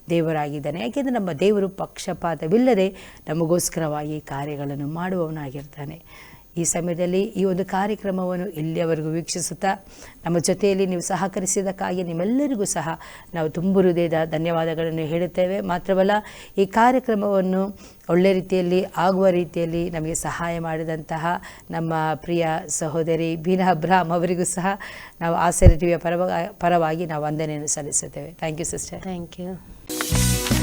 ದೇವರಾಗಿದ್ದಾನೆ. ಯಾಕೆಂದರೆ ನಮ್ಮ ದೇವರು ಪಕ್ಷಪಾತವಿಲ್ಲದೆ ನಮಗೋಸ್ಕರವಾಗಿ ಕಾರ್ಯಗಳನ್ನು ಮಾಡುವವನಾಗಿರ್ತಾನೆ. ಈ ಸಮಯದಲ್ಲಿ ಈ ಒಂದು ಕಾರ್ಯಕ್ರಮವನ್ನು ಇಲ್ಲಿಯವರೆಗೂ ವೀಕ್ಷಿಸುತ್ತಾ ನಮ್ಮ ಜೊತೆಯಲ್ಲಿ ನೀವು ಸಹಕರಿಸಿದ್ದಕ್ಕಾಗಿ ನಿಮ್ಮೆಲ್ಲರಿಗೂ ಸಹ ನಾವು ತುಂಬು ಹೃದಯದ ಧನ್ಯವಾದಗಳನ್ನು ಹೇಳುತ್ತೇವೆ. ಮಾತ್ರವಲ್ಲ, ಈ ಕಾರ್ಯಕ್ರಮವನ್ನು ಒಳ್ಳೆ ರೀತಿಯಲ್ಲಿ, ಆಗುವ ರೀತಿಯಲ್ಲಿ ನಮಗೆ ಸಹಾಯ ಮಾಡಿದಂತಹ ನಮ್ಮ ಪ್ರಿಯ ಸಹೋದರಿ ಬೀನಾ ಅಬ್ರಾಮ್ ಅವರಿಗೂ ಸಹ ನಾವು ಆಸರೆ ಟಿವಿಯ ಪರವಾಗಿ ನಾವು ವಂದನೆಯನ್ನು ಸಲ್ಲಿಸುತ್ತೇವೆ. Thank you sister thank you